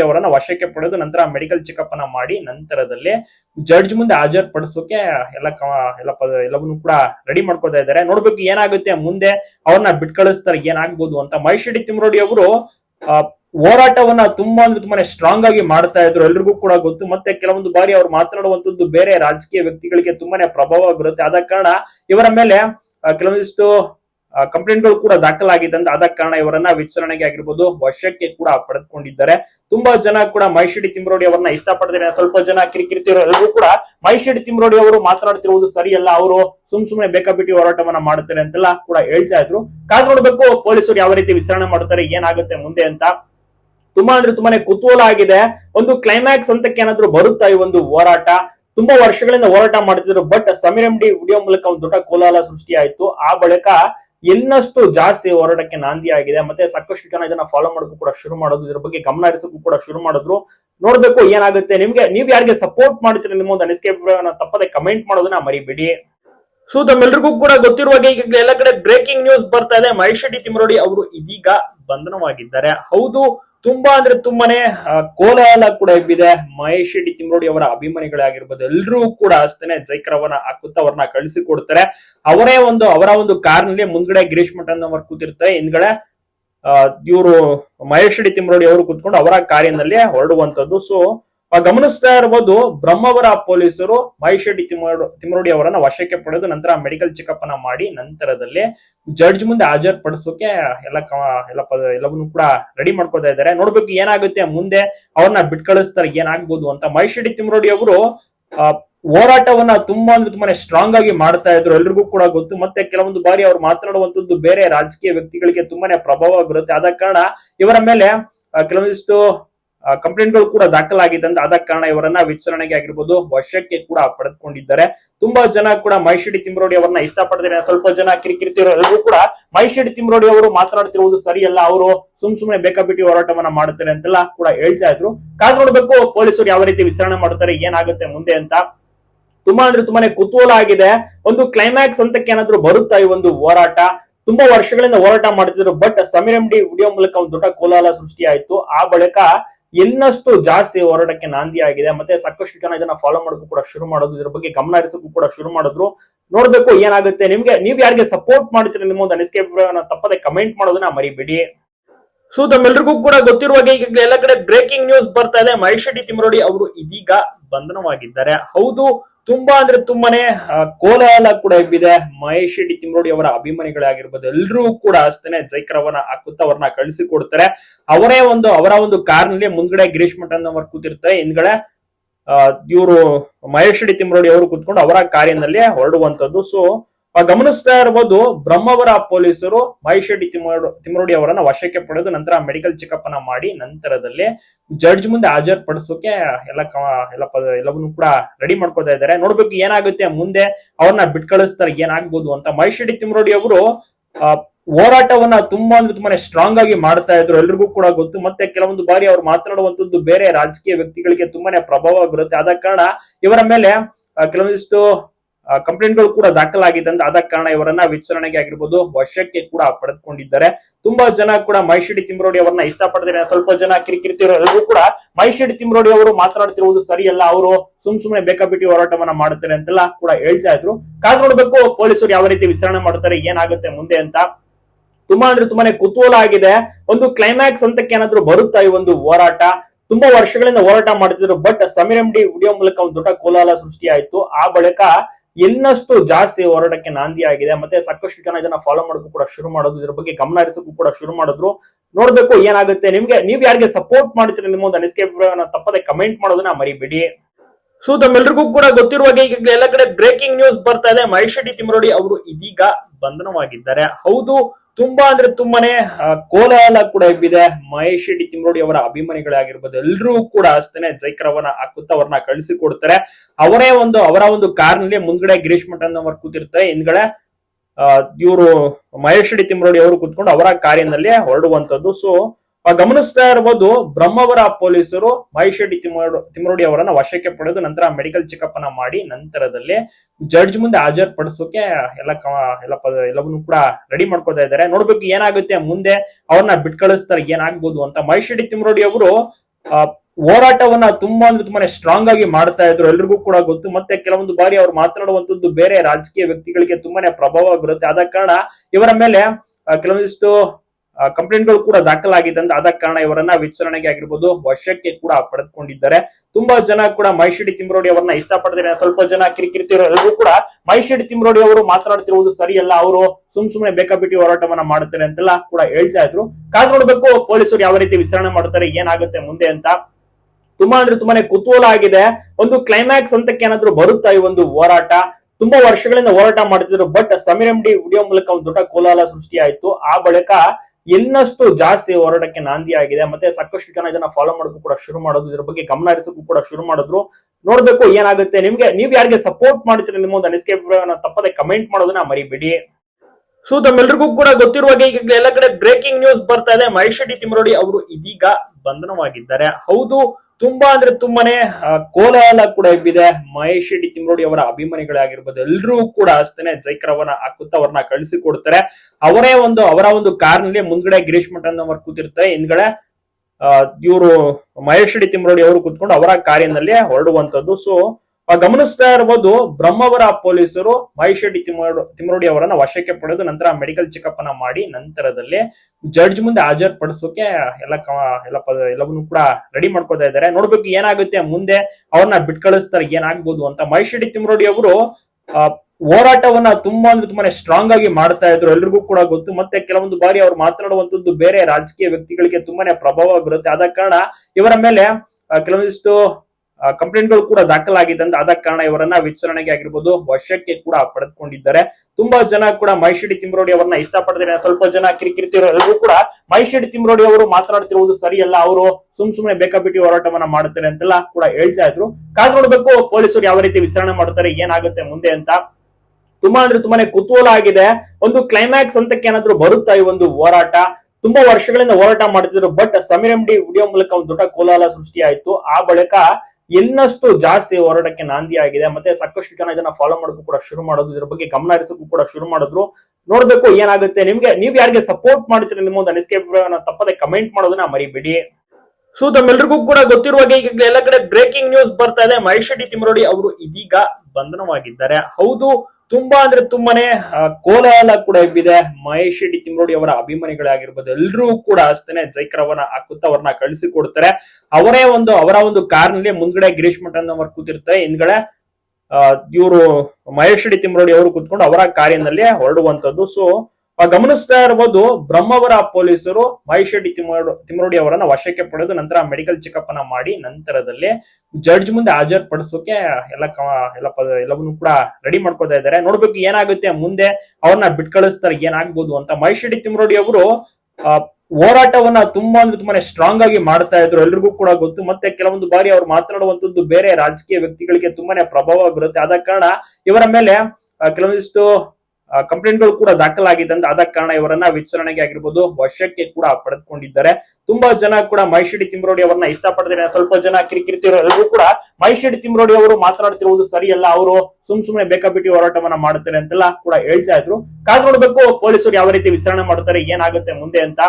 ಅವರನ್ನ ವಶಕ್ಕೆ ಪಡೆದು ನಂತರ ಮೆಡಿಕಲ್ ಚೆಕಪ್ ಅನ್ನ ಮಾಡಿ ನಂತರದಲ್ಲಿ ಜಡ್ಜ್ ಮುಂದೆ ಹಾಜರ್ಪಡಿಸೋಕೆ ಎಲ್ಲ ಕ- ಎಲ್ಲ ಎಲ್ಲವನ್ನು ಕೂಡ ರೆಡಿ ಮಾಡ್ಕೊತಾ ಇದ್ದಾರೆ. ನೋಡ್ಬೇಕು ಏನಾಗುತ್ತೆ ಮುಂದೆ ಅವ್ರನ್ನ ಬಿಟ್ಕಳಿಸ್ತಾರೆ ಏನಾಗ್ಬೋದು ಅಂತ. ಮಹೇಶ್ ರೆಡ್ಡಿ ತಿಮ್ಮರೋಡಿ ಅವರು ಆ, ಹೋರಾಟವನ್ನ ತುಂಬಾ ಅಂದ್ರೆ ತುಂಬಾನೇ ಸ್ಟ್ರಾಂಗ್ ಆಗಿ ಮಾಡ್ತಾ ಇದ್ರು. ಎಲ್ರಿಗೂ ಕೂಡ ಗೊತ್ತು. ಮತ್ತೆ ಕೆಲವೊಂದು ಬಾರಿ ಅವ್ರು ಮಾತನಾಡುವಂತದ್ದು ಬೇರೆ ರಾಜಕೀಯ ವ್ಯಕ್ತಿಗಳಿಗೆ ತುಂಬಾನೇ ಪ್ರಭಾವ ಬೀರುತ್ತೆ. ಆದ ಕಾರಣ ಇವರ ಮೇಲೆ ಆ, ಕೆಲವೊಂದಿಷ್ಟು ಕಂಪ್ಲೇಂಟ್ಗಳು ಕೂಡ ದಾಖಲಾಗಿದೆ ಅಂತ ಆದ ಕಾರಣ ಇವರನ್ನ ವಿಚಾರಣೆಗೆ ಆಗಿರ್ಬೋದು ವಶಕ್ಕೆ ಕೂಡ ಪಡೆದುಕೊಂಡಿದ್ದಾರೆ. ತುಂಬಾ ಜನ ಕೂಡ ಮೈಶಿಡಿ ತಿಮ್ರೋಡಿ ಅವರನ್ನ ಇಷ್ಟಪಡ್ತಾರೆ ಸ್ವಲ್ಪ ಜನ ಕಿರಿಕಿರಿತಿರೋ ಎಲ್ಲರೂ ಕೂಡ ಮೈಶಿಡಿ ತಿಮ್ರೋಡಿ ಅವರು ಮಾತನಾಡ್ತಿರುವುದು ಸರಿಯಲ್ಲ, ಅವರು ಸುಮ್ ಸುಮ್ನೆ ಬೇಕಾಬಿಟ್ಟಿ ಹೋರಾಟವನ್ನ ಮಾಡ್ತಾರೆ ಅಂತೆಲ್ಲ ಕೂಡ ಹೇಳ್ತಾ ಇದ್ರು. ಕಾದ್ ನೋಡ್ಬೇಕು, ಪೊಲೀಸರು ಯಾವ ರೀತಿ ವಿಚಾರಣೆ ಮಾಡ್ತಾರೆ ಏನಾಗುತ್ತೆ ಮುಂದೆ ಅಂತ. ತುಂಬಾ ಅಂದ್ರೆ ತುಂಬಾನೇ ಕುತೂಹಲ ಆಗಿದೆ. ಒಂದು ಕ್ಲೈಮ್ಯಾಕ್ಸ್ ಹಂತಕ್ಕೆ ಏನಾದ್ರು ಬರುತ್ತಾ ಈ ಒಂದು ಹೋರಾಟ? ತುಂಬಾ ವರ್ಷಗಳಿಂದ ಹೋರಾಟ ಮಾಡ್ತಿದ್ರು ಬಟ್ ಸಮೀರ್ ಎಂ ವಿಡಿಯೋ ಮೂಲಕ ಒಂದು ದೊಡ್ಡ ಕೋಲಾಹಲ ಸೃಷ್ಟಿ ಆಯ್ತು ಆ ಬಳಿಕ ಇನ್ನಷ್ಟು ಜಾಸ್ತಿ ಹೋರಾಟಕ್ಕೆ ನಾಂದಿ ಆಗಿದೆ. ಮತ್ತೆ ಸಾಕಷ್ಟು ಜನ ಇದನ್ನ ಫಾಲೋ ಮಾಡೋಕ್ಕೂ ಕೂಡ ಶುರು ಮಾಡೋದು, ಇದ್ರ ಬಗ್ಗೆ ಗಮನ ಹರಿಸೋಕು ಕೂಡ ಶುರು ಮಾಡಿದ್ರು. ನೋಡ್ಬೇಕು ಏನಾಗುತ್ತೆ. ನಿಮ್ಗೆ, ನೀವ್ ಯಾರಿಗೆ ಸಪೋರ್ಟ್ ಮಾಡ್ತೀರಿ ನಿಮ್ಮ ಒಂದು ಅನಿಸಿಕೆ ತಪ್ಪದೆ ಕಮೆಂಟ್ ಮಾಡೋದನ್ನ ಮರಿಬೇಡಿ. ಸೊ ತಮ್ಮೆಲ್ರಿಗೂ ಕೂಡ ಗೊತ್ತಿರುವ ಹಾಗೆ ಈಗ ಎಲ್ಲ ಕಡೆ ಬ್ರೇಕಿಂಗ್ ನ್ಯೂಸ್ ಬರ್ತಾ ಇದೆ. ಮಹೇಶ್ ಶೆಟ್ಟಿ ತಿಮರೋಡಿ ಅವರು ಇದೀಗ ಬಂಧನವಾಗಿದ್ದಾರೆ. ಹೌದು ತುಂಬಾ ಅಂದ್ರೆ ತುಂಬಾನೇ ಕೋಲಾಹಲ ಕೂಡ ಎಬ್ಬಿದೆ ಮಹೇಶ್ ಶೆಟ್ಟಿ ತಿಮ್ರೋಡಿ ಅವರ ಅಭಿಮಾನಿಗಳಾಗಿರ್ಬೋದು ಎಲ್ಲರೂ ಕೂಡ ಅಷ್ಟೇನೆ ಜೈಕರವನ್ನ ಹಾಕುತ್ತಾ ಅವ್ರನ್ನ ಕಳಿಸಿಕೊಡ್ತಾರೆ. ಅವರೇ ಒಂದು, ಅವರ ಒಂದು ಕಾರ್ನಲ್ಲಿ ಮುಂದ್ಗಡೆ ಗಿರೀಶ್ ಮಠನ್ ಅವರು ಕೂತಿರ್ತಾರೆ. ಹಿಂದ್ಗಡೆ ಇವರು ಮಹೇಶ್ ಶೆಟ್ಟಿ ತಿಮ್ರೋಡಿ ಅವರು ಕೂತ್ಕೊಂಡು ಅವರ ಕಾರಿನಲ್ಲಿ ಹೊರಡುವಂತದ್ದು ಸೊ ಗಮನಿಸ್ತಾ ಇರಬಹುದು ಬ್ರಹ್ಮವರ ಪೊಲೀಸರು ಮಹೇಶ್ ರೆಡ್ಡಿ ತಿಮ್ಮರು ತಿಮ್ಮರೋಡಿ ಅವರನ್ನ ವಶಕ್ಕೆ ಪಡೆದು ನಂತರ ಮೆಡಿಕಲ್ ಚೆಕಪ್ ಅನ್ನ ಮಾಡಿ ನಂತರದಲ್ಲಿ ಜಡ್ಜ್ ಮುಂದೆ ಹಾಜರ್ಪಡಿಸೋಕೆ ಎಲ್ಲ ಕ- ಎಲ್ಲ ಎಲ್ಲವನ್ನು ಕೂಡ ರೆಡಿ ಮಾಡ್ಕೊತಾ ಇದ್ದಾರೆ. ನೋಡ್ಬೇಕು ಏನಾಗುತ್ತೆ ಮುಂದೆ ಅವ್ರನ್ನ ಬಿಟ್ಕಳಿಸ್ತಾರೆ ಏನಾಗ್ಬೋದು ಅಂತ ಮಹೇಶ್ ರೆಡ್ಡಿ ತಿಮ್ಮರೋಡಿ ಅವರು ಆ, ಹೋರಾಟವನ್ನ ತುಂಬಾ ಅಂದ್ರೆ ತುಂಬಾನೇ ಸ್ಟ್ರಾಂಗ್ ಆಗಿ ಮಾಡ್ತಾ ಇದ್ರು. ಎಲ್ರಿಗೂ ಕೂಡ ಗೊತ್ತು. ಮತ್ತೆ ಕೆಲವೊಂದು ಬಾರಿ ಅವ್ರು ಮಾತನಾಡುವಂತದ್ದು ಬೇರೆ ರಾಜಕೀಯ ವ್ಯಕ್ತಿಗಳಿಗೆ ತುಂಬಾನೇ ಪ್ರಭಾವ ಬೀರುತ್ತೆ. ಆದ ಕಾರಣ ಇವರ ಮೇಲೆ ಕೆಲವೊಂದಿಷ್ಟು ಕಂಪ್ಲೇಂಟ್ಗಳು ಕೂಡ ದಾಖಲಾಗಿದೆ ಅಂತ ಆದ ಕಾರಣ ಇವರನ್ನ ವಿಚಾರಣೆಗೆ ಆಗಿರ್ಬೋದು, ವಶಕ್ಕೆ ಕೂಡ ಪಡೆದುಕೊಂಡಿದ್ದಾರೆ. ತುಂಬಾ ಜನ ಕೂಡ ಮೈಶಿಡಿ ತಿಮ್ರೋಡಿ ಅವರನ್ನ ಇಷ್ಟಪಡ್ತಾರೆ ಸ್ವಲ್ಪ ಜನ ಕಿರಿಕಿರಿತಿರೋ ಎಲ್ಲರೂ ಕೂಡ ಮೈಶಿಡಿ ತಿಮ್ರೋಡಿ ಅವರು ಮಾತನಾಡ್ತಿರುವುದು ಸರಿಯಲ್ಲ, ಅವರು ಸುಮ್ ಸುಮ್ಮನೆ ಬೇಕಾಬಿಟ್ಟಿ ಹೋರಾಟವನ್ನ ಮಾಡ್ತಾರೆ ಅಂತೆಲ್ಲ ಕೂಡ ಹೇಳ್ತಾ ಇದ್ರು. ಕಾದ್ ನೋಡ್ಬೇಕು, ಪೊಲೀಸರು ಯಾವ ರೀತಿ ವಿಚಾರಣೆ ಮಾಡ್ತಾರೆ ಏನಾಗುತ್ತೆ ಮುಂದೆ ಅಂತ. ತುಂಬಾ ಅಂದ್ರೆ ತುಂಬಾನೇ ಕುತೂಹಲ ಆಗಿದೆ. ಒಂದು ಕ್ಲೈಮ್ಯಾಕ್ಸ್ ಅಂತಕ್ಕೆ ಏನಾದ್ರು ಬರುತ್ತಾ ಈ ಒಂದು ಹೋರಾಟ? ತುಂಬಾ ವರ್ಷಗಳಿಂದ ಹೋರಾಟ ಮಾಡ್ತಿದ್ರು but Sameer M D video ಮೂಲಕ ಒಂದು ದೊಡ್ಡ ಕೋಲಾಹಲ ಆಯ್ತು ಆ ಬಳಿಕ ಇನ್ನಷ್ಟು ಜಾಸ್ತಿ ಹೋರಾಟಕ್ಕೆ ನಾಂದಿ ಆಗಿದೆ. ಮತ್ತೆ ಸಾಕಷ್ಟು ಜನ ಇದನ್ನ ಫಾಲೋ ಮಾಡೋಕ್ಕೂ ಕೂಡ ಶುರು ಮಾಡೋದು, ಇದ್ರ ಬಗ್ಗೆ ಗಮನ ಹರಿಸೋಕ್ಕೂ ಕೂಡ ಶುರು ಮಾಡಿದ್ರು. ನೋಡ್ಬೇಕು ಏನಾಗುತ್ತೆ. ನಿಮ್ಗೆ, ನೀವ್ ಯಾರಿಗೆ ಸಪೋರ್ಟ್ ಮಾಡ್ತೀರಿ ನಿಮ್ಮ ಒಂದು ಅನಿಸಿಕೆ ತಪ್ಪದೆ ಕಮೆಂಟ್ ಮಾಡೋದನ್ನ ಮರಿಬೇಡಿ. ಸೊ ತಮ್ಮೆಲ್ರಿಗೂ ಕೂಡ ಗೊತ್ತಿರುವ ಹಾಗೆ ಈಗ ಎಲ್ಲ ಕಡೆ ಬ್ರೇಕಿಂಗ್ ನ್ಯೂಸ್ ಬರ್ತಾ ಇದೆ. ಮಹೇಶ್ ಶೆಟ್ಟಿ ತಿಮ್ಮರೋಡಿ ಅವರು ಇದೀಗ ಬಂಧನವಾಗಿದ್ದಾರೆ. ಹೌದು ತುಂಬಾ ಅಂದ್ರೆ ತುಂಬಾನೇ ಕೋಲಾಹಲ ಕೂಡ ಎಬ್ಬಿದೆ. ಮಹೇಶ್ ಶೆಟ್ಟಿ ತಿಮ್ರೋಡಿ ಅವರ ಅಭಿಮಾನಿಗಳಾಗಿರ್ಬೋದು ಎಲ್ಲರೂ ಕೂಡ ಅಷ್ಟೇನೆ ಜೈಕರವನ್ನ ಹಾಕುತ್ತಾ ಅವ್ರನ್ನ ಕಳಿಸಿಕೊಡ್ತಾರೆ. ಅವರೇ ಒಂದು, ಅವರ ಒಂದು ಕಾರ್ನಲ್ಲಿ ಮುಂದ್ಗಡೆ ಗಿರೀಶ್ ಮಠನ್ ಅವರು ಕೂತಿರ್ತಾರೆ. ಹಿಂದ್ಗಡೆ ಇವರು ಮಹೇಶ್ ಶೆಟ್ಟಿ ತಿಮ್ರೋಡಿ ಅವರು ಕುತ್ಕೊಂಡು ಅವರ ಕಾರಿನಲ್ಲಿ ಹೊರಡುವಂತದ್ದು ಸೊ ಗಮನಿಸ್ತಾ ಇರಬಹುದು ಬ್ರಹ್ಮವರ ಪೊಲೀಸರು ಮಹೇಶ್ ರೆಡ್ಡಿ ತಿಮ್ಮರೋ ತಿಮ್ಮರೋಡಿ ಅವರನ್ನ ವಶಕ್ಕೆ ಪಡೆದು ನಂತರ ಮೆಡಿಕಲ್ ಚೆಕಪ್ ಅನ್ನ ಮಾಡಿ ನಂತರದಲ್ಲಿ ಜಡ್ಜ್ ಮುಂದೆ ಹಾಜರ್ಪಡಿಸೋಕೆ ಎಲ್ಲ ಕ- ಎಲ್ಲ ಎಲ್ಲವನ್ನು ಕೂಡ ರೆಡಿ ಮಾಡ್ಕೊತಾ ಇದ್ದಾರೆ. ನೋಡ್ಬೇಕು ಏನಾಗುತ್ತೆ ಮುಂದೆ ಅವ್ರನ್ನ ಬಿಟ್ಕಳಿಸ್ತಾರೆ ಏನಾಗ್ಬೋದು ಅಂತ ಮಹೇಶ್ ರೆಡ್ಡಿ ತಿಮ್ಮರೋಡಿ ಅವರು ಹೋರಾಟವನ್ನ ತುಂಬಾ ಅಂದ್ರೆ ತುಂಬಾನೇ ಸ್ಟ್ರಾಂಗ್ ಆಗಿ ಮಾಡ್ತಾ ಇದ್ರು. ಎಲ್ರಿಗೂ ಕೂಡ ಗೊತ್ತು. ಮತ್ತೆ ಕೆಲವೊಂದು ಬಾರಿ ಅವ್ರು ಮಾತನಾಡುವಂತದ್ದು ಬೇರೆ ರಾಜಕೀಯ ವ್ಯಕ್ತಿಗಳಿಗೆ ತುಂಬಾನೇ ಪ್ರಭಾವ ಬೀರುತ್ತೆ. ಆದ ಕಾರಣ ಇವರ ಮೇಲೆ ಕೆಲವೊಂದಿಷ್ಟು ಕಂಪ್ಲೇಂಟ್ಗಳು ಕೂಡ ದಾಖಲಾಗಿದೆ ಅಂತ ಆದ ಕಾರಣ ಇವರನ್ನ ವಿಚಾರಣೆಗೆ ಆಗಿರ್ಬೋದು ವಶಕ್ಕೆ ಕೂಡ ಪಡೆದುಕೊಂಡಿದ್ದಾರೆ. ತುಂಬಾ ಜನ ಕೂಡ ಮೈಶಿಡಿ ತಿಮ್ರೋಡಿ ಅವರನ್ನ ಇಷ್ಟಪಡ್ತಾರೆ ಸ್ವಲ್ಪ ಜನ ಕಿರಿಕಿರಿತಿರೋ ಎಲ್ಲರೂ ಕೂಡ ಮೈಶಿಡಿ ತಿಮ್ರೋಡಿ ಅವರು ಮಾತನಾಡ್ತಿರುವುದು ಸರಿಯಲ್ಲ, ಅವರು ಸುಮ್ ಸುಮ್ನೆ ಬೇಕಾಬಿಟ್ಟಿ ಹೋರಾಟವನ್ನ ಮಾಡ್ತಾರೆ ಅಂತೆಲ್ಲ ಕೂಡ ಹೇಳ್ತಾ ಇದ್ರು. ಕಾದ್ ನೋಡ್ಬೇಕು ಪೊಲೀಸರು ಯಾವ ರೀತಿ ವಿಚಾರಣೆ ಮಾಡ್ತಾರೆ, ಏನಾಗುತ್ತೆ ಮುಂದೆ ಅಂತ. ತುಂಬಾ ಅಂದ್ರೆ ತುಂಬಾನೇ ಕುತೂಹಲ ಆಗಿದೆ. ಒಂದು ಕ್ಲೈಮ್ಯಾಕ್ಸ್ ಅಂತಕ್ಕೆ ಏನಾದ್ರು ಬರುತ್ತಾ ಈ ಒಂದು ಹೋರಾಟ? ತುಂಬಾ ವರ್ಷಗಳಿಂದ ಹೋರಾಟ ಮಾಡ್ತಿದ್ರು ಬಟ್ ಸಮೀರ್ ಎಂ ವಿಡಿಯೋ ಮೂಲಕ ಒಂದು ದೊಡ್ಡ ಕೋಲಾಹಲ ಆಯ್ತು ಆ ಬಳಿಕ ಇನ್ನಷ್ಟು ಜಾಸ್ತಿ ಹೋರಾಟಕ್ಕೆ ನಾಂದಿ ಆಗಿದೆ. ಮತ್ತೆ ಸಾಕಷ್ಟು ಜನ ಇದನ್ನ ಫಾಲೋ ಮಾಡೋಕ್ಕೂ ಕೂಡ ಶುರು ಮಾಡೋದು, ಇದ್ರ ಬಗ್ಗೆ ಗಮನ ಹರಿಸೋಕ್ಕೂ ಕೂಡ ಶುರು ಮಾಡಿದ್ರು. ನೋಡ್ಬೇಕು ಏನಾಗುತ್ತೆ. ನಿಮ್ಗೆ, ನೀವ್ ಯಾರಿಗೆ ಸಪೋರ್ಟ್ ಮಾಡ್ತೀರಿ ನಿಮ್ಮ ಒಂದು ಅನಿಸಿಕೆ ತಪ್ಪದೆ ಕಮೆಂಟ್ ಮಾಡೋದನ್ನ ಮರಿಬೇಡಿ. ಸೊ ತಮ್ಮೆಲ್ರಿಗೂ ಕೂಡ ಗೊತ್ತಿರುವ ಹಾಗೆ ಈಗ ಎಲ್ಲ ಕಡೆ ಬ್ರೇಕಿಂಗ್ ನ್ಯೂಸ್ ಬರ್ತಾ ಇದೆ. ಮಹೇಶ್ ಶೆಟ್ಟಿ ತಿಮ್ಮರೋಡಿ ಅವರು ಇದೀಗ ಬಂಧನವಾಗಿದ್ದಾರೆ. ಹೌದು ತುಂಬಾ ಅಂದ್ರೆ ತುಂಬಾನೇ ಕೋಲಾಹಲ ಕೂಡ ಎಬ್ಬಿದೆ. ಮಹೇಶ್ ಶೆಟ್ಟಿ ತಿಮ್ರೋಡಿ ಅವರ ಅಭಿಮಾನಿಗಳಾಗಿರ್ಬೋದು ಎಲ್ಲರೂ ಕೂಡ ಅಷ್ಟೇನೆ ಜೈಕರವನ್ನ ಹಾಕುತ್ತಾ ಕಳಿಸಿ ಕಳಿಸಿಕೊಡ್ತಾರೆ. ಅವರೇ ಒಂದು, ಅವರ ಒಂದು ಕಾರ್ನಲ್ಲಿ ಮುಂದ್ಗಡೆ ಗಿರೀಶ್ ಮಠನ್ ಅವರು ಕೂತಿರ್ತಾರೆ. ಹಿಂದ್ಗಡೆ ಇವರು ಮಹೇಶ್ ಶೆಟ್ಟಿ ತಿಮ್ರೋಡಿ ಅವರು ಕುತ್ಕೊಂಡು ಅವರ ಕಾರಿನಲ್ಲಿ ಹೊರಡುವಂತದ್ದು ಸೊ ಗಮನಿಸ್ತಾ ಇರಬಹುದು ಬ್ರಹ್ಮವರ ಪೊಲೀಸರು ಮಹೇಶೆಡ್ಡಿ ತಿಮ್ಮರು ತಿಮ್ಮರೋಡಿ ಅವರನ್ನ ವಶಕ್ಕೆ ಪಡೆದು ನಂತರ ಮೆಡಿಕಲ್ ಚೆಕಪ್ ಅನ್ನ ಮಾಡಿ ನಂತರದಲ್ಲಿ ಜಡ್ಜ್ ಮುಂದೆ ಹಾಜರ್ಪಡಿಸೋಕೆ ಎಲ್ಲ ಎಲ್ಲ ಎಲ್ಲವನ್ನು ಕೂಡ ರೆಡಿ ಮಾಡ್ಕೋತಾ ಇದ್ದಾರೆ. ನೋಡ್ಬೇಕು ಏನಾಗುತ್ತೆ ಮುಂದೆ ಅವ್ರನ್ನ ಬಿಟ್ಕಳಿಸ್ತಾರೆ ಏನಾಗ್ಬೋದು ಅಂತ ಮಹೇಶೆಡ್ಡಿ ತಿಮ್ಮರೋಡಿ ಅವರು ಹೋರಾಟವನ್ನ ತುಂಬಾ ಅಂದ್ರೆ ತುಂಬಾನೇ ಸ್ಟ್ರಾಂಗ್ ಆಗಿ ಮಾಡ್ತಾ ಇದ್ರು. ಎಲ್ರಿಗೂ ಕೂಡ ಗೊತ್ತು. ಮತ್ತೆ ಕೆಲವೊಂದು ಬಾರಿ ಅವ್ರು ಮಾತನಾಡುವಂತದ್ದು ಬೇರೆ ರಾಜಕೀಯ ವ್ಯಕ್ತಿಗಳಿಗೆ ತುಂಬಾನೇ ಪ್ರಭಾವ ಬೀರುತ್ತೆ. ಆದ ಕಾರಣ ಇವರ ಮೇಲೆ ಕೆಲವೊಂದಿಷ್ಟು ಕಂಪ್ಲೇಂಟ್ಗಳು ಕೂಡ ದಾಖಲಾಗಿದೆ ಅಂತ ಆದ ಕಾರಣ ಇವರನ್ನ ವಿಚಾರಣೆಗೆ ಆಗಿರ್ಬೋದು ವಶಕ್ಕೆ ಕೂಡ ಪಡೆದುಕೊಂಡಿದ್ದಾರೆ. ತುಂಬಾ ಜನ ಕೂಡ ಮೈಶೆಡಿ ತಿಮ್ರೋಡಿ ಅವರನ್ನ ಇಷ್ಟಪಡ್ತಾರೆ ಸ್ವಲ್ಪ ಜನ ಕಿರಿಕಿರಿತಿರೋ ಎಲ್ಲರೂ ಕೂಡ ಮೈಶೆಡಿ ತಿಮ್ರೋಡಿ ಅವರು ಮಾತನಾಡ್ತಿರುವುದು ಸರಿಯಲ್ಲ, ಅವರು ಸುಮ್ ಸುಮ್ನೆ ಬೇಕಾಬಿಟ್ಟಿ ಹೋರಾಟವನ್ನ ಮಾಡುತ್ತಾರೆ ಅಂತೆಲ್ಲ ಕೂಡ ಹೇಳ್ತಾ ಇದ್ರು. ಕಾದ್ ನೋಡ್ಬೇಕು, ಪೊಲೀಸರು ಯಾವ ರೀತಿ ವಿಚಾರಣೆ ಮಾಡ್ತಾರೆ, ಏನಾಗುತ್ತೆ ಮುಂದೆ ಅಂತ. ತುಂಬಾ ಅಂದ್ರೆ ತುಂಬಾನೇ ಕುತೂಹಲ ಆಗಿದೆ. ಒಂದು ಕ್ಲೈಮ್ಯಾಕ್ಸ್ ಅಂತಕ್ಕೆ ಏನಾದ್ರು ಬರುತ್ತಾ ಈ ಒಂದು ಹೋರಾಟ? ತುಂಬಾ ವರ್ಷಗಳಿಂದ ಹೋರಾಟ ಮಾಡ್ತಿದ್ರು ಬಟ್ ಸಮೀರ್ ಎಂ ವಿಡಿಯೋ ಮೂಲಕ ಒಂದು ದೊಡ್ಡ ಕೋಲಾಹಲ ಆಯ್ತು ಆ ಬಳಿಕ ಇನ್ನಷ್ಟು ಜಾಸ್ತಿ ಹೋರಾಟಕ್ಕೆ ನಾಂದಿ ಆಗಿದೆ. ಮತ್ತೆ ಸಾಕಷ್ಟು ಜನ ಇದನ್ನ ಫಾಲೋ ಮಾಡೋಕ್ಕೂ ಕೂಡ ಶುರು ಮಾಡೋದು, ಇದ್ರ ಬಗ್ಗೆ ಗಮನ ಹರಿಸೋಕ್ಕೂ ಕೂಡ ಶುರು ಮಾಡಿದ್ರು. ನೋಡ್ಬೇಕು ಏನಾಗುತ್ತೆ. ನಿಮ್ಗೆ, ನೀವ್ ಯಾರಿಗೆ ಸಪೋರ್ಟ್ ಮಾಡ್ತೀರಿ ನಿಮ್ಮ ಒಂದು ಅನಿಸಿಕೆ ತಪ್ಪದೆ ಕಮೆಂಟ್ ಮಾಡೋದನ್ನ ಮರಿಬೇಡಿ. ಸೊ ತಮ್ಮೆಲ್ರಿಗೂ ಕೂಡ ಗೊತ್ತಿರುವ ಹಾಗೆ ಈಗ ಎಲ್ಲ ಕಡೆ ಬ್ರೇಕಿಂಗ್ ನ್ಯೂಸ್ ಬರ್ತಾ ಇದೆ. ಮಹೇಶೆಟ್ಟಿ ತಿಮರೋಡಿ ಅವರು ಇದೀಗ ಬಂಧನವಾಗಿದ್ದಾರೆ. ಹೌದು ತುಂಬಾ ಅಂದ್ರೆ ತುಂಬಾನೇ ಕೋಲಾಹಲ ಕೂಡ ಎಬ್ಬಿದೆ. ಮಹೇಶ್ ಶೆಟ್ಟಿ ತಿಮ್ರೋಡಿ ಅವರ ಅಭಿಮಾನಿಗಳಾಗಿರ್ಬೋದು ಎಲ್ಲರೂ ಕೂಡ ಅಷ್ಟೇನೆ ಜೈಕರವನ್ನ ಹಾಕುತ್ತಾ ಅವ್ರನ್ನ ಕಳಿಸಿಕೊಡ್ತಾರೆ. ಅವರೇ ಒಂದು, ಅವರ ಒಂದು ಕಾರ್ನಲ್ಲಿ ಮುಂದ್ಗಡೆ ಗಿರೀಶ್ ಮಠನ್ ಅವರು ಕೂತಿರ್ತಾರೆ. ಹಿಂದ್ಗಡೆ ಇವರು ಮಹೇಶ್ ಶೆಟ್ಟಿ ತಿಮ್ರೋಡಿ ಅವರು ಕೂತ್ಕೊಂಡು ಅವರ ಕಾರಿನಲ್ಲಿ ಹೊರಡುವಂತದ್ದು ಸೊ ಗಮನಿಸ್ತಾ ಇರಬಹುದು ಬ್ರಹ್ಮವರ ಪೊಲೀಸರು ಮಹೇಶ್ ಶೆಟ್ಟಿ ತಿಮ್ಮರೋ ತಿಮ್ಮರೋಡಿ ಅವರನ್ನ ವಶಕ್ಕೆ ಪಡೆದು ನಂತರ ಮೆಡಿಕಲ್ ಚೆಕಪ್ ಅನ್ನ ಮಾಡಿ ನಂತರದಲ್ಲಿ ಜಡ್ಜ್ ಮುಂದೆ ಹಾಜರ್ ಪಡಿಸೋಕೆ ಎಲ್ಲ ಎಲ್ಲ ಎಲ್ಲವನ್ನೂ ಕೂಡ ರೆಡಿ ಮಾಡ್ಕೋತಾ ಇದ್ದಾರೆ. ನೋಡ್ಬೇಕು ಏನಾಗುತ್ತೆ ಮುಂದೆ ಅವ್ರನ್ನ ಬಿಟ್ ಕಳಿಸ್ತಾರೆ ಏನಾಗ್ಬೋದು ಅಂತ ಮಹೇಶ್ ಶೆಟ್ಟಿ ತಿಮ್ಮರೋಡಿ ಅವರು ಹೋರಾಟವನ್ನ ತುಂಬಾ ಅಂದ್ರೆ ತುಂಬಾನೇ ಸ್ಟ್ರಾಂಗ್ ಆಗಿ ಮಾಡ್ತಾ ಇದ್ರು. ಎಲ್ರಿಗೂ ಕೂಡ ಗೊತ್ತು. ಮತ್ತೆ ಕೆಲವೊಂದು ಬಾರಿ ಅವ್ರು ಮಾತನಾಡುವಂತದ್ದು ಬೇರೆ ರಾಜಕೀಯ ವ್ಯಕ್ತಿಗಳಿಗೆ ತುಂಬಾನೇ ಪ್ರಭಾವ ಬೀರುತ್ತೆ. ಆದ ಕಾರಣ ಇವರ ಮೇಲೆ ಕೆಲವೊಂದಿಷ್ಟು ಕಂಪ್ಲೇಂಟ್ಗಳು ಕೂಡ ದಾಖಲಾಗಿದೆ ಅಂತ ಆದ ಕಾರಣ ಇವರನ್ನ ವಿಚಾರಣೆಗೆ ಆಗಿರ್ಬೋದು, ವಶಕ್ಕೆ ಕೂಡ ಪಡೆದುಕೊಂಡಿದ್ದಾರೆ. ತುಂಬಾ ಜನ ಕೂಡ ಮೈಶೆಡಿ ತಿಮ್ರೋಡಿ ಅವರನ್ನ ಇಷ್ಟಪಡ್ತಾರೆ ಸ್ವಲ್ಪ ಜನ ಕಿರಿಕಿರಿತಿರೋ ಕೂಡ ಮೈಶೆಡಿ ತಿಮ್ರೋಡಿ ಅವರು ಮಾತನಾಡ್ತಿರುವುದು ಸರಿಯಲ್ಲ, ಅವರು ಸುಮ್ ಸುಮ್ನೆ ಬೇಕಾಬಿಟ್ಟಿ ಹೋರಾಟವನ್ನ ಮಾಡುತ್ತಾರೆ ಅಂತೆಲ್ಲ ಕೂಡ ಹೇಳ್ತಾ ಇದ್ರು. ಕಾದ್ ನೋಡ್ಬೇಕು, ಪೊಲೀಸರು ಯಾವ ರೀತಿ ವಿಚಾರಣೆ ಮಾಡ್ತಾರೆ ಏನಾಗುತ್ತೆ ಮುಂದೆ ಅಂತ. ತುಂಬಾ ಅಂದ್ರೆ ತುಂಬಾನೇ ಕುತೂಹಲ ಆಗಿದೆ. ಒಂದು ಕ್ಲೈಮ್ಯಾಕ್ಸ್ ಹಂತಕ್ಕೆ ಏನಾದ್ರು ಬರುತ್ತಾ ಈ ಒಂದು ಹೋರಾಟ? ತುಂಬಾ ವರ್ಷಗಳಿಂದ ಹೋರಾಟ ಮಾಡ್ತಿದ್ರು ಬಟ್ ಸಮೀರ್ ಎಂ ವಿಡಿಯೋ ಮೂಲಕ ಒಂದು ದೊಡ್ಡ ಕೋಲಾಹಲ ಆಯ್ತು ಆ ಬಳಿಕ ಇನ್ನಷ್ಟು ಜಾಸ್ತಿ ಹೋರಾಟಕ್ಕೆ ನಾಂದಿ ಆಗಿದೆ. ಮತ್ತೆ ಸಾಕಷ್ಟು ಜನ ಇದನ್ನ ಫಾಲೋ ಮಾಡೋದು ಕೂಡ ಶುರು ಮಾಡೋದು, ಇದ್ರ ಬಗ್ಗೆ ಗಮನ ಹರಿಸೋಕ್ಕೂ ಕೂಡ ಶುರು ಮಾಡಿದ್ರು. ನೋಡ್ಬೇಕು ಏನಾಗುತ್ತೆ. ನಿಮ್ಗೆ, ನೀವ್ ಯಾರಿಗೆ ಸಪೋರ್ಟ್ ಮಾಡ್ತೀರಿ ನಿಮ್ಮ ಒಂದು ಅನಿಸಿಕೆ ತಪ್ಪದೆ ಕಮೆಂಟ್ ಮಾಡೋದನ್ನ ಮರಿಬೇಡಿ. ಸೊ ತಮ್ಮೆಲ್ರಿಗೂ ಕೂಡ ಗೊತ್ತಿರುವ ಹಾಗೆ ಈಗ ಎಲ್ಲ ಕಡೆ ಬ್ರೇಕಿಂಗ್ ನ್ಯೂಸ್ ಬರ್ತಾ ಇದೆ. ಮಹೇಶ್ ಶೆಟ್ಟಿ ತಿಮ್ಮರೋಡಿ ಅವರು ಇದೀಗ ಬಂಧನವಾಗಿದ್ದಾರೆ. ಹೌದು, ತುಂಬಾ ಅಂದ್ರೆ ತುಂಬಾನೇ ಕೋಲಾಹಲ ಕೂಡ ಎಬ್ಬಿದೆ. ಮಹೇಶ್ ಶೆಟ್ಟಿ ತಿಮ್ಮರೋಡಿ ಅವರ ಅಭಿಮಾನಿಗಳೇ ಆಗಿರ್ಬೋದು ಎಲ್ಲರೂ ಕೂಡ ಅಷ್ಟೇನೆ ಹಾಕುತ್ತ ಹಾಕುತ್ತಾ ಕಳಿಸಿ ಕಳಿಸಿಕೊಡ್ತಾರೆ. ಅವರೇ ಒಂದು, ಅವರ ಒಂದು ಕಾರ್ನಲ್ಲಿ ಮುಂದ್ಗಡೆ ಗಿರೀಶ್ ಮಠನ್ ಅವರು ಕೂತಿರ್ತಾರೆ. ಹಿಂದ್ಗಡೆ ಇವರು ಮಹೇಶ್ ಶೆಟ್ಟಿ ತಿಮ್ಮರೋಡಿ ಅವರು ಕೂತ್ಕೊಂಡು ಅವರ ಕಾರಿನಲ್ಲಿ ಹೊರಡುವಂತದ್ದು ಸೊ ಗಮನಿಸ್ತಾ ಇರಬಹುದು ಬ್ರಹ್ಮವರ ಪೊಲೀಸರು ಮಹೇಶ್ ಶೆಟ್ಟಿ ತಿಮ್ಮರೋ ತಿಮ್ಮರೋಡಿ ಅವರನ್ನ ವಶಕ್ಕೆ ಪಡೆದು ನಂತರ ಮೆಡಿಕಲ್ ಚೆಕಪ್ ಅನ್ನ ಮಾಡಿ ನಂತರದಲ್ಲಿ ಜಡ್ಜ್ ಮುಂದೆ ಹಾಜರುಪಡಿಸೋಕೆ ಎಲ್ಲ ಕ- ಎಲ್ಲ ಪ- ಎಲ್ಲವನ್ನೂ ಕೂಡ ರೆಡಿ ಮಾಡ್ಕೊತಾ ಇದ್ದಾರೆ. ನೋಡ್ಬೇಕು ಏನಾಗುತ್ತೆ ಮುಂದೆ ಅವ್ರನ್ನ ಬಿಟ್ ಕಳಿಸ್ತಾರೆ ಏನಾಗ್ಬೋದು ಅಂತ ಮಹೇಶ್ ಶೆಟ್ಟಿ ತಿಮ್ಮರೋಡಿ ಅವರು ಹೋರಾಟವನ್ನ ತುಂಬಾ ಅಂದ್ರೆ ತುಂಬಾನೇ ಸ್ಟ್ರಾಂಗ್ ಆಗಿ ಮಾಡ್ತಾ ಇದ್ರು. ಎಲ್ರಿಗೂ ಕೂಡ ಗೊತ್ತು. ಮತ್ತೆ ಕೆಲವೊಂದು ಬಾರಿ ಅವ್ರು ಮಾತನಾಡುವಂತದ್ದು ಬೇರೆ ರಾಜಕೀಯ ವ್ಯಕ್ತಿಗಳಿಗೆ ತುಂಬಾನೇ ಪ್ರಭಾವ ಬೀರುತ್ತೆ. ಆದ ಕಾರಣ ಇವರ ಮೇಲೆ ಕೆಲವೊಂದಿಷ್ಟು ಕಂಪ್ಲೇಂಟ್ಗಳು ಕೂಡ ದಾಖಲಾಗಿದೆ ಅಂತ ಆದ ಕಾರಣ ಇವರನ್ನ ವಿಚಾರಣೆಗೆ ಆಗಿರ್ಬೋದು, ವಶಕ್ಕೆ ಕೂಡ ಪಡೆದುಕೊಂಡಿದ್ದಾರೆ. ತುಂಬಾ ಜನ ಕೂಡ ಮೈಶೆಡಿ ತಿಮ್ರೋಡಿ ಅವರನ್ನ ಇಷ್ಟಪಡ್ತಾರೆ ಸ್ವಲ್ಪ ಜನ ಕಿರಿಕಿರಿತಿರೋ ಕೂಡ ಮೈಶೆಡಿ ತಿಮ್ರೋಡಿ ಅವರು ಮಾತನಾಡ್ತಿರುವುದು ಸರಿಯಲ್ಲ, ಅವರು ಸುಮ್ ಸುಮ್ನೆ ಬೇಕಾಬಿಟ್ಟಿ ಹೋರಾಟವನ್ನ ಮಾಡುತ್ತಾರೆ ಅಂತೆಲ್ಲ ಕೂಡ ಹೇಳ್ತಾ ಇದ್ರು. ಕಾದ್ ನೋಡ್ಬೇಕು, ಪೊಲೀಸರು ಯಾವ ರೀತಿ ವಿಚಾರಣೆ ಮಾಡ್ತಾರೆ ಏನಾಗುತ್ತೆ ಮುಂದೆ ಅಂತ.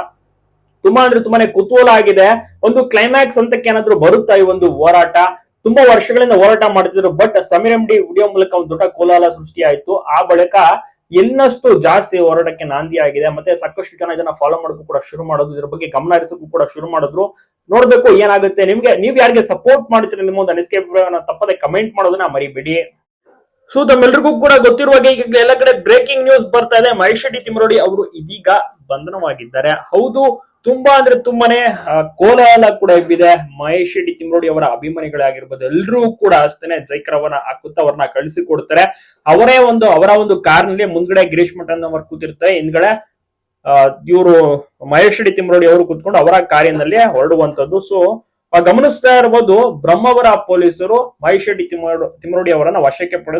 ತುಂಬಾ ಅಂದ್ರೆ ತುಂಬಾನೇ ಕುತೂಹಲ ಆಗಿದೆ. ಒಂದು ಕ್ಲೈಮ್ಯಾಕ್ಸ್ ಹಂತಕ್ಕೆ ಏನಾದ್ರು ಬರುತ್ತಾ ಈ ಒಂದು ಹೋರಾಟ? ತುಂಬಾ ವರ್ಷಗಳಿಂದ ಹೋರಾಟ ಮಾಡ್ತಿದ್ರು ಬಟ್ ಸಮೀರ್ ಎಂ ವಿಡಿಯೋ ಮೂಲಕ ಒಂದು ದೊಡ್ಡ ಕೋಲಾಹಲ ಆಯ್ತು ಆ ಬಳಿಕ ಇನ್ನಷ್ಟು ಜಾಸ್ತಿ ಹೋರಾಟಕ್ಕೆ ನಾಂದಿ ಆಗಿದೆ. ಮತ್ತೆ ಸಾಕಷ್ಟು ಜನ ಇದನ್ನ ಫಾಲೋ ಮಾಡೋಕ್ಕೂ ಕೂಡ ಶುರು ಮಾಡೋದು, ಇದ್ರ ಬಗ್ಗೆ ಗಮನ ಹರಿಸೋಕ್ಕೂ ಕೂಡ ಶುರು ಮಾಡಿದ್ರು. ನೋಡ್ಬೇಕು ಏನಾಗುತ್ತೆ. ನಿಮ್ಗೆ, ನೀವ್ ಯಾರಿಗೆ ಸಪೋರ್ಟ್ ಮಾಡ್ತೀರಿ ನಿಮ್ಮ ಒಂದು ಅನಿಸಿಕೆ ತಪ್ಪದೆ ಕಮೆಂಟ್ ಮಾಡೋದನ್ನ ಮರಿಬೇಡಿ. ಸೊ ತಮ್ಮೆಲ್ರಿಗೂ ಕೂಡ ಗೊತ್ತಿರುವ ಹಾಗೆ ಈಗ ಎಲ್ಲ ಕಡೆ ಬ್ರೇಕಿಂಗ್ ನ್ಯೂಸ್ ಬರ್ತಾ ಇದೆ. ಮಹೇಶ್ ಶೆಟ್ಟಿ ತಿಮ್ಮರೋಡಿ ಅವರು ಇದೀಗ ಬಂಧನವಾಗಿದ್ದಾರೆ. ಹೌದು ತುಂಬಾ ಅಂದ್ರೆ ತುಂಬಾನೇ ಕೋಲಾಹಲ ಕೂಡ ಎಬ್ಬಿದೆ ಮಹೇಶ್ ಶೆಟ್ಟಿ ತಿಮ್ರೋಡಿ ಅವರ ಅಭಿಮಾನಿಗಳಾಗಿರ್ಬೋದು ಎಲ್ಲರೂ ಕೂಡ ಅಷ್ಟೇನೆ ಜೈಕರವನ್ನ ಹಾಕುತ್ತಾ ಅವ್ರನ್ನ ಕಳಿಸಿಕೊಡ್ತಾರೆ ಅವರೇ ಒಂದು, ಅವರ ಒಂದು ಕಾರ್ನಲ್ಲಿ ಮುಂದ್ಗಡೆ ಗಿರೀಶ್ ಮಠನ್ ಅವರು ಕೂತಿರ್ತಾರೆ. ಹಿಂದ್ಗಡೆ ಇವರು ಮಹೇಶ್ ಶೆಟ್ಟಿ ತಿಮ್ರೋಡಿ ಅವರು ಕೂತ್ಕೊಂಡು ಅವರ ಕಾರಿನಲ್ಲಿ ಹೊರಡುವಂತದ್ದು ಸೊ ಗಮನಿಸ್ತಾ ಇರ್ಬೋದು, ಬ್ರಹ್ಮವರ ಪೊಲೀಸರು ಮಹೇಶ್ ಶೆಟ್ಟಿ ತಿಮ್ರೋಡಿ ಅವರನ್ನ ವಶಕ್ಕೆ ಪಡೆದು